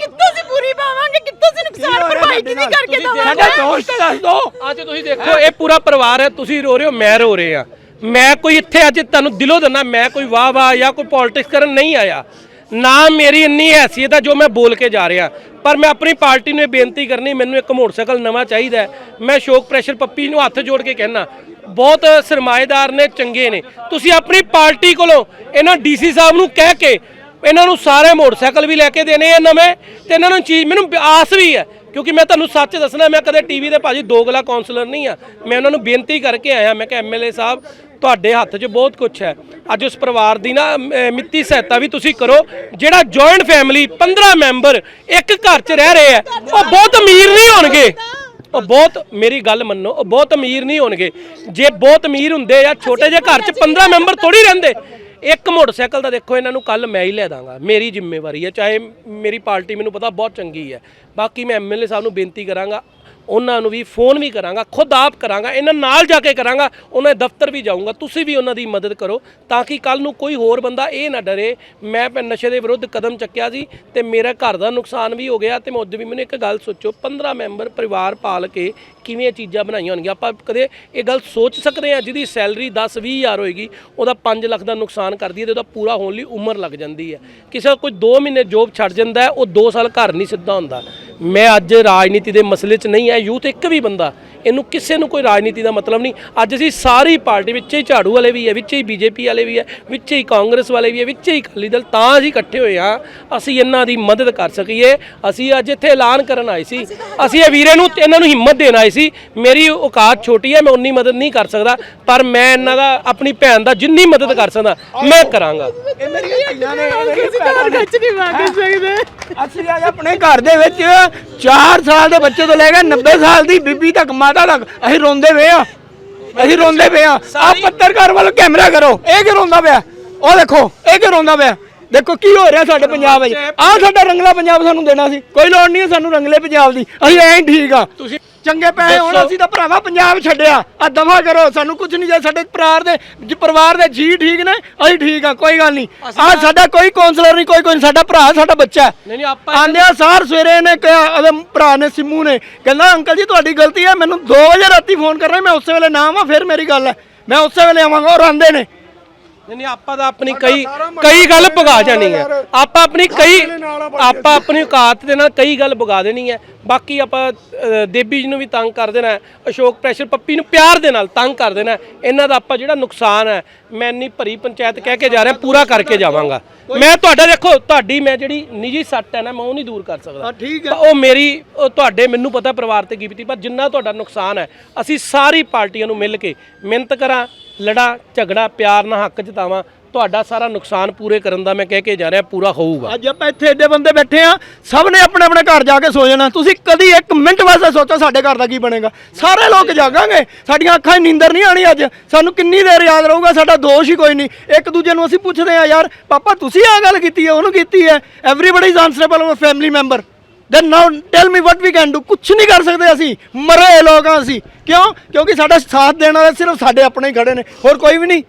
ਕਿੱਥੋਂ ਸੀ ਪੂਰੀ ਪਾਵਾਂਗੇ ਕਿੱਥੋਂ ਸੀ ਨੁਕਸਾਨ ਭਰਪਾਈ ਕਿਹਦੀ ਕਰਕੇ ਦਵਾਂਗੇ?
ਦੋਸਤ ਦੱਸ ਦੋ।
ਅੱਜ ਤੁਸੀਂ ਦੇਖੋ ਇਹ ਪੂਰਾ ਪਰਿਵਾਰ ਹੈ ਤੁਸੀਂ ਰੋ ਰਹੇ ਹੋ ਮੈਂ ਰੋ ਰਿਹਾ। ਮੈਂ ਕੋਈ ਇੱਥੇ ਅੱਜ ਤੁਹਾਨੂੰ ਦਿਲੋਂ ਦਿੰਦਾ ਮੈਂ ਕੋਈ ਵਾਹ ਵਾਹ ਜਾਂ ਕੋਈ ਪੋਲਿਟਿਕਸ ਕਰਨ ਨਹੀਂ ਆਇਆ। ਨਾ ਮੇਰੀ ਇੰਨੀ ਹੈਸੀਅਤ ਹੈ ਜੋ ਮੈਂ ਬੋਲ ਕੇ ਜਾ ਰਿਹਾ। ਪਰ ਮੈਂ ਆਪਣੀ ਪਾਰਟੀ ਨੂੰ ਇਹ ਬੇਨਤੀ ਕਰਨੀ ਮੈਨੂੰ ਇੱਕ ਮੋਟਰਸਾਈਕਲ ਨਵਾਂ ਚਾਹੀਦਾ ਹੈ। ਮੈਂ ਸ਼ੋਕ ਪ੍ਰੈਸ਼ਰ ਪੱਪੀ ਨੂੰ ਹੱਥ ਜੋੜ ਕੇ ਕਹਿਣਾ ਬਹੁਤ ਸਰਮਾਏਦਾਰ ਨੇ ਚੰਗੇ ਨੇ। ਤੁਸੀਂ ਆਪਣੀ ਪਾਰਟੀ ਕੋਲੋਂ ਇਹਨਾਂ ਡੀਸੀ ਸਾਹਿਬ ਨੂੰ ਕਹਿ ਕੇ ਇਹਨਾਂ ਨੂੰ ਸਾਰੇ ਮੋਟਰਸਾਈਕਲ ਵੀ ਲੈ ਕੇ ਦੇਣੇ ਆ ਨਵੇਂ ਤੇ ਇਹਨਾਂ ਨੂੰ ਚੀਜ਼ ਮੈਨੂੰ ਆਸ ਵੀ ਹੈ, ਕਿਉਂਕਿ ਮੈਂ ਤੁਹਾਨੂੰ ਸੱਚ ਦੱਸਣਾ, ਮੈਂ ਕਦੇ ਟੀਵੀ ਦੇ ਭਾਜੀ ਦੋਗਲਾ ਕਾਉਂਸਲਰ ਨਹੀਂ ਆ। ਮੈਂ ਉਹਨਾਂ ਨੂੰ ਬੇਨਤੀ ਕਰਕੇ ਆਇਆ, ਮੈਂ ਕਿਹਾ ਐਮਐਲਏ ਸਾਹਿਬ, ਤੁਹਾਡੇ ਹੱਥ 'ਚ ਬਹੁਤ ਕੁਝ ਹੈ। ਅੱਜ ਉਸ ਪਰਿਵਾਰ ਦੀ ਨਾ ਮਿੱਤੀ ਸਹਾਇਤਾ ਵੀ ਤੁਸੀਂ ਕਰੋ, ਜਿਹੜਾ ਜੁਆਇੰਟ ਫੈਮਿਲੀ 15 ਮੈਂਬਰ ਇੱਕ ਘਰ 'ਚ ਰਹਿ ਰਹੇ ਆ, ਉਹ ਬਹੁਤ ਅਮੀਰ ਨਹੀਂ ਹੋਣਗੇ। ਉਹ ਬਹੁਤ, ਮੇਰੀ ਗੱਲ ਮੰਨੋ, ਉਹ ਬਹੁਤ ਅਮੀਰ ਨਹੀਂ ਹੋਣਗੇ। ਜੇ ਬਹੁਤ ਅਮੀਰ ਹੁੰਦੇ ਆ, ਛੋਟੇ ਜਿਹੇ ਘਰ 'ਚ 15 ਮੈਂਬਰ ਥੋੜੀ ਰਹਿੰਦੇ ਇੱਕ ਮੋਟਰਸਾਈਕਲ ਦਾ ਦੇਖੋ, ਇਹਨਾਂ ਨੂੰ ਕੱਲ ਮੈਂ ਹੀ ਲੈ ਦਾਂਗਾ, ਮੇਰੀ ਜ਼ਿੰਮੇਵਾਰੀ ਹੈ, ਚਾਹੇ ਮੇਰੀ ਪਾਰਟੀ ਮੈਨੂੰ ਪਤਾ ਬਹੁਤ ਚੰਗੀ ਹੈ। ਬਾਕੀ ਮੈਂ ਐਮਐਲਏ ਸਾਹਿਬ ਨੂੰ ਬੇਨਤੀ ਕਰਾਂਗਾ ਉਹਨਾਂ ਨੂੰ ਵੀ ਫੋਨ ਵੀ ਕਰਾਂਗਾ, ਖੁਦ ਆਪ ਕਰਾਂਗਾ, ਇਹਨਾਂ ਨਾਲ ਜਾ ਕੇ ਕਰਾਂਗਾ, ਉਹਨਾਂ ਦੇ ਦਫ਼ਤਰ ਵੀ ਜਾਊਂਗਾ, ਤੁਸੀਂ ਵੀ ਉਹਨਾਂ ਦੀ ਮਦਦ ਕਰੋ ਤਾਂ ਕਿ ਕੱਲ ਨੂੰ ਕੋਈ ਹੋਰ ਬੰਦਾ ਇਹ ਨਾ ਡਰੇ। ਮੈਂ ਪ ਨਸ਼ੇ ਦੇ ਵਿਰੁੱਧ ਕਦਮ ਚੱਕਿਆ ਸੀ ਤੇ ਮੇਰਾ ਘਰ ਦਾ ਨੁਕਸਾਨ ਵੀ ਹੋ ਗਿਆ ਤੇ ਮੈਂ ਉਦੋਂ ਵੀ ਮੈਨੂੰ ਇੱਕ ਗੱਲ ਸੋਚੋ 15 ਮੈਂਬਰ ਪਰਿਵਾਰ ਪਾਲ ਕੇ ਕਿਵੇਂ ਇਹ ਚੀਜ਼ਾਂ ਬਣਾਈਆਂ ਹੋਣਗੀਆਂ? ਆਪਾਂ ਕਦੇ ਇਹ ਗੱਲ ਸੋਚ ਸਕਦੇ ਹਾਂ ਜਿਹਦੀ ਸੈਲਰੀ 10 20 ਹਜ਼ਾਰ ਹੋਏਗੀ, ਉਹਦਾ 5 ਲੱਖ ਦਾ ਨੁਕਸਾਨ ਕਰਦੀ ਹੈ ਤੇ ਉਹਦਾ ਪੂਰਾ ਹੋਣ ਲਈ ਉਮਰ ਲੱਗ ਜਾਂਦੀ ਹੈ। ਕਿਸੇ ਦਾ ਕੋਈ 2 ਮਹੀਨੇ ਜੋਬ ਛੱਡ ਜਾਂਦਾ ਉਹ 2 ਸਾਲ ਘਰ ਨਹੀਂ ਸਿੱਧਾ ਹੁੰਦਾ। ਮੈਂ ਅੱਜ ਰਾਜਨੀਤੀ ਦੇ ਮਸਲੇ 'ਚ ਨਹੀਂ ਹੈ ਯੂਥ ਇੱਕ ਵੀ ਬੰਦਾ ਇਹਨੂੰ ਕਿਸੇ ਨੂੰ ਕੋਈ ਰਾਜਨੀਤੀ ਦਾ ਮਤਲਬ ਨਹੀਂ। ਅੱਜ ਅਸੀਂ ਸਾਰੀ ਪਾਰਟੀ ਵਿੱਚ ਹੀ ਝਾੜੂ ਵਾਲੇ ਵੀ ਹੈ ਵਿੱਚ ਹੀ ਬੀਜੇਪੀ ਵਾਲੇ ਵੀ ਹੈ ਵਿੱਚ ਹੀ ਕਾਂਗਰਸ ਵਾਲੇ ਵੀ ਹੈ ਵਿੱਚ ਹੀ ਅਕਾਲੀ ਦਲ ਤਾਂ ਅਸੀਂ ਇਕੱਠੇ ਹੋਏ ਹਾਂ। ਅਸੀਂ ਇਹਨਾਂ ਦੀ ਮਦਦ ਕਰ ਸਕੀਏ। ਅਸੀਂ ਅੱਜ ਇੱਥੇ ਐਲਾਨ ਕਰਨ ਆਏ ਸੀ। ਅਸੀਂ ਇਹ ਵੀਰੇ ਨੂੰ ਇਹਨਾਂ ਨੂੰ ਹਿੰਮਤ ਦੇਣ ਆਏ ਸੀ। ਮੇਰੀ ਔਕਾਤ ਛੋਟੀ ਹੈ ਮੈਂ ਉਨੀ ਮਦਦ ਨਹੀਂ ਕਰ ਸਕਦਾ ਪਰ ਮੈਂ ਇਹਨਾਂ ਦਾ ਆਪਣੀ ਭੈਣ ਦਾ ਜਿੰਨੀ ਮਦਦ ਕਰ ਸਕਦਾ ਮੈਂ ਕਰਾਂਗਾ।
ਇਹ ਮੇਰੀਆਂ ਧੀਆਂ ਨੇ ਇਹ ਮੇਰੀਆਂ
ਕਿਸੇ
ਭੈਣਾਂ
ਘਰ
ਨੇ।
ਵਿੱਚ ਨਹੀਂ ਮੰਗ ਸਕਦੇ
ਅਸੀਂ ਅੱਜ ਆਪਣੇ ਘਰ ਦੇ ਵਿੱਚ 4 ਸਾਲ ਦੇ ਬੱਚੇ ਤੋਂ ਲੈ ਕੇ 90 ਸਾਲ ਦੀ ਬੀਬੀ ਤੱਕ ਮਾਤਾ ਤੱਕ ਅਸੀਂ ਰੋਂਦੇ ਪਏ ਆ। ਅਸੀਂ ਰੋਂਦੇ ਪਏ ਆ। ਆ ਪੱਤਰਕਾਰ ਵੱਲ ਕੈਮਰਾ ਕਰੋ। ਇਹ ਕਿ ਰੋਂਦਾ ਪਿਆ? ਉਹ ਦੇਖੋ ਇਹ ਕਿ ਰੋਂਦਾ ਪਿਆ? ਦੇਖੋ ਕੀ ਹੋ ਰਿਹਾ ਸਾਡੇ ਪੰਜਾਬ ਵਿੱਚ। ਆਹ ਸਾਡਾ ਰੰਗਲਾ ਪੰਜਾਬ ਸਾਨੂੰ ਦੇਣਾ ਸੀ। ਕੋਈ ਲੋੜ ਨਹੀਂ ਸਾਨੂੰ ਰੰਗਲੇ ਪੰਜਾਬ ਦੀ। ਅਸੀਂ ਐਂ ਠੀਕ ਆ। ਤੁਸੀਂ ਚੰਗੇ ਪੈਸੇ ਹੁਣ ਅਸੀਂ ਤਾਂ ਭਰਾਵਾ ਪੰਜਾਬ ਛੱਡਿਆ। ਆ ਦਫਾ ਕਰੋ ਸਾਨੂੰ ਕੁਝ ਨਹੀਂ ਜੇ ਸਾਡੇ ਪਰਿਵਾਰ ਦੇ ਜੇ ਪਰਿਵਾਰ ਦੇ ਜੀ ਠੀਕ ਨੇ ਅਸੀਂ ਠੀਕ ਆ ਕੋਈ ਗੱਲ ਨਹੀਂ। ਆ ਸਾਡਾ ਕੋਈ ਕਾਉਂਸਲਰ ਨਹੀਂ ਕੋਈ ਕੋਈ ਨਹੀਂ, ਸਾਡਾ ਭਰਾ ਸਾਡਾ ਬੱਚਾ ਹੈ।
ਨਹੀਂ ਨਹੀਂ ਆਪਾਂ
ਆਂਦਿਆ ਸਾਰ ਸਵੇਰੇ ਨੇ ਕਿਹਾ ਉਹਦੇ ਭਰਾ ਨੇ ਸਿੰਮੂ ਨੇ ਕਹਿੰਦਾ ਅੰਕਲ ਜੀ ਤੁਹਾਡੀ ਗਲਤੀ ਹੈ ਮੈਨੂੰ 2 ਵਜੇ ਰਾਤੀ ਫੋਨ ਕਰ ਰਿਹਾ ਮੈਂ ਉਸੇ ਵੇਲੇ ਨਾ ਆਵਾਂ ਫਿਰ ਮੇਰੀ ਗੱਲ ਹੈ। ਮੈਂ ਉਸੇ ਵੇਲੇ ਆਵਾਂਗਾ ਉਹ ਆਂਦੇ ਨੇ।
ਨਹੀਂ ਨਹੀਂ ਆਪਾਂ ਤਾਂ ਆਪਣੀ ਕਈ ਕਈ ਗੱਲ ਭੁਗਾ ਜਾਣੀ ਹੈ। ਆਪਾਂ ਆਪਣੀ ਕਈ ਆਪਾਂ ਆਪਣੀ ਔਕਾਤ ਦੇ ਨਾਲ ਕਈ ਗੱਲ ਭੁਗਾ ਦੇਣੀ ਹੈ। ਬਾਕੀ ਆਪਾਂ ਦੇਬੀ ਜੀ ਨੂੰ ਵੀ ਤੰਗ ਕਰ ਦੇਣਾ ਅਸ਼ੋਕ ਪ੍ਰੈਸ਼ਰ ਪੱਪੀ ਨੂੰ ਪਿਆਰ ਦੇ ਨਾਲ ਤੰਗ ਕਰ ਦੇਣਾ। ਇਹਨਾਂ ਦਾ ਆਪਾਂ ਜਿਹੜਾ ਨੁਕਸਾਨ ਹੈ ਮੈਂ ਇੰਨੀ ਭਰੀ ਪੰਚਾਇਤ ਕਹਿ ਕੇ ਜਾ ਰਿਹਾ ਪੂਰਾ ਕਰਕੇ ਜਾਵਾਂਗਾ। ਮੈਂ ਤੁਹਾਡਾ ਦੇਖੋ ਤੁਹਾਡੀ ਮੈਂ ਜਿਹੜੀ ਨਿੱਜੀ ਸੱਟ ਹੈ ਨਾ ਮੈਂ ਉਹ ਨਹੀਂ ਦੂਰ ਕਰ ਸਕਦਾ।
ਠੀਕ ਹੈ।
ਉਹ ਮੇਰੀ ਉਹ ਤੁਹਾਡੇ ਮੈਨੂੰ ਪਤਾ ਪਰਿਵਾਰ ਤੇ ਕੀ ਬੀਤੀ ਪਰ ਜਿੰਨਾ ਤੁਹਾਡਾ ਨੁਕਸਾਨ ਹੈ ਅਸੀਂ ਸਾਰੀ ਪਾਰਟੀਆਂ ਨੂੰ ਮਿਲ ਕੇ ਮਿਹਨਤ ਕਰਾਂ ਲੜਾ, ਝਗੜਾ, ਪਿਆਰ ਨਾਲ ਹੱਕ ਜਤਾਵਾਂ, ਤੁਹਾਡਾ ਸਾਰਾ ਨੁਕਸਾਨ ਪੂਰੇ ਕਰਨ ਦਾ ਮੈਂ ਕਹਿ ਕੇ ਜਾ ਰਿਹਾ, ਪੂਰਾ ਹੋਊਗਾ।
ਅੱਜ ਆਪਾਂ ਇੱਥੇ ਏਡੇ ਬੰਦੇ ਬੈਠੇ ਆ, ਸਭ ਨੇ ਆਪਣੇ ਆਪਣੇ ਘਰ ਜਾ ਕੇ ਸੋ ਜਾਣਾ। ਤੁਸੀਂ ਕਦੀ ਇੱਕ ਮਿੰਟ ਵਾਸਤੇ ਸੋਚੋ ਸਾਡੇ ਘਰ ਦਾ ਕੀ ਬਣੇਗਾ। ਸਾਰੇ ਲੋਕ ਜਾਗਾਂਗੇ, ਸਾਡੀਆਂ ਅੱਖਾਂ 'ਚ ਨੀਂਦਰ ਨਹੀਂ ਆਣੀ ਅੱਜ। ਸਾਨੂੰ ਕਿੰਨੀ ਦੇਰ ਯਾਦ ਰਹੂਗਾ, ਸਾਡਾ ਦੋਸ਼ ਹੀ ਕੋਈ ਨਹੀਂ। ਇੱਕ ਦੂਜੇ ਨੂੰ ਅਸੀਂ ਪੁੱਛਦੇ ਆ, ਯਾਰ, ਪਾਪਾ, ਤੁਸੀਂ ਆ ਗੱਲ ਕੀਤੀ ਹੈ, ਉਹਨੂੰ ਕੀਤੀ ਹੈ? Everybody is answerable of family member then now tell me what we can do ਕੁਝ ਨਹੀਂ ਕਰ ਸਕਦੇ ਅਸੀਂ ਮਰੇ ਲੋਕ ਹਾਂ ਅਸੀਂ ਕਿਉਂ ਕਿਉਂਕਿ ਸਾਡਾ ਸਾਥ ਦੇਣ ਵਾਲੇ ਸਿਰਫ ਸਾਡੇ ਆਪਣੇ ਹੀ ਖੜੇ ਨੇ ਹੋਰ ਕੋਈ ਵੀ ਨਹੀਂ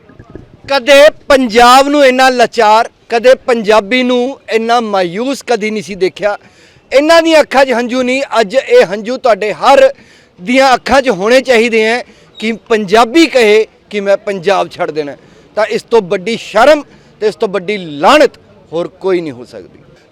ਕਦੇ ਪੰਜਾਬ ਨੂੰ ਇੰਨਾ ਲਾਚਾਰ ਕਦੇ ਪੰਜਾਬੀ ਨੂੰ ਇੰਨਾ ਮਾਯੂਸ ਕਦੀ ਨਹੀਂ ਸੀ ਦੇਖਿਆ ਇਹਨਾਂ ਦੀਆਂ ਅੱਖਾਂ 'ਚ ਹੰਝੂ ਨਹੀਂ ਅੱਜ ਇਹ ਹੰਝੂ ਤੁਹਾਡੇ ਹਰ ਦੀਆਂ ਅੱਖਾਂ 'ਚ ਹੋਣੇ ਚਾਹੀਦੇ ਹੈ ਕਿ ਪੰਜਾਬੀ ਕਹੇ ਕਿ ਮੈਂ ਪੰਜਾਬ ਛੱਡ ਦੇਣਾ ਤਾਂ ਇਸ ਤੋਂ ਵੱਡੀ ਸ਼ਰਮ ਤੇ ਇਸ ਤੋਂ ਵੱਡੀ ਲਾਹਨਤ ਹੋਰ ਕੋਈ ਨਹੀਂ ਹੋ ਸਕਦੀ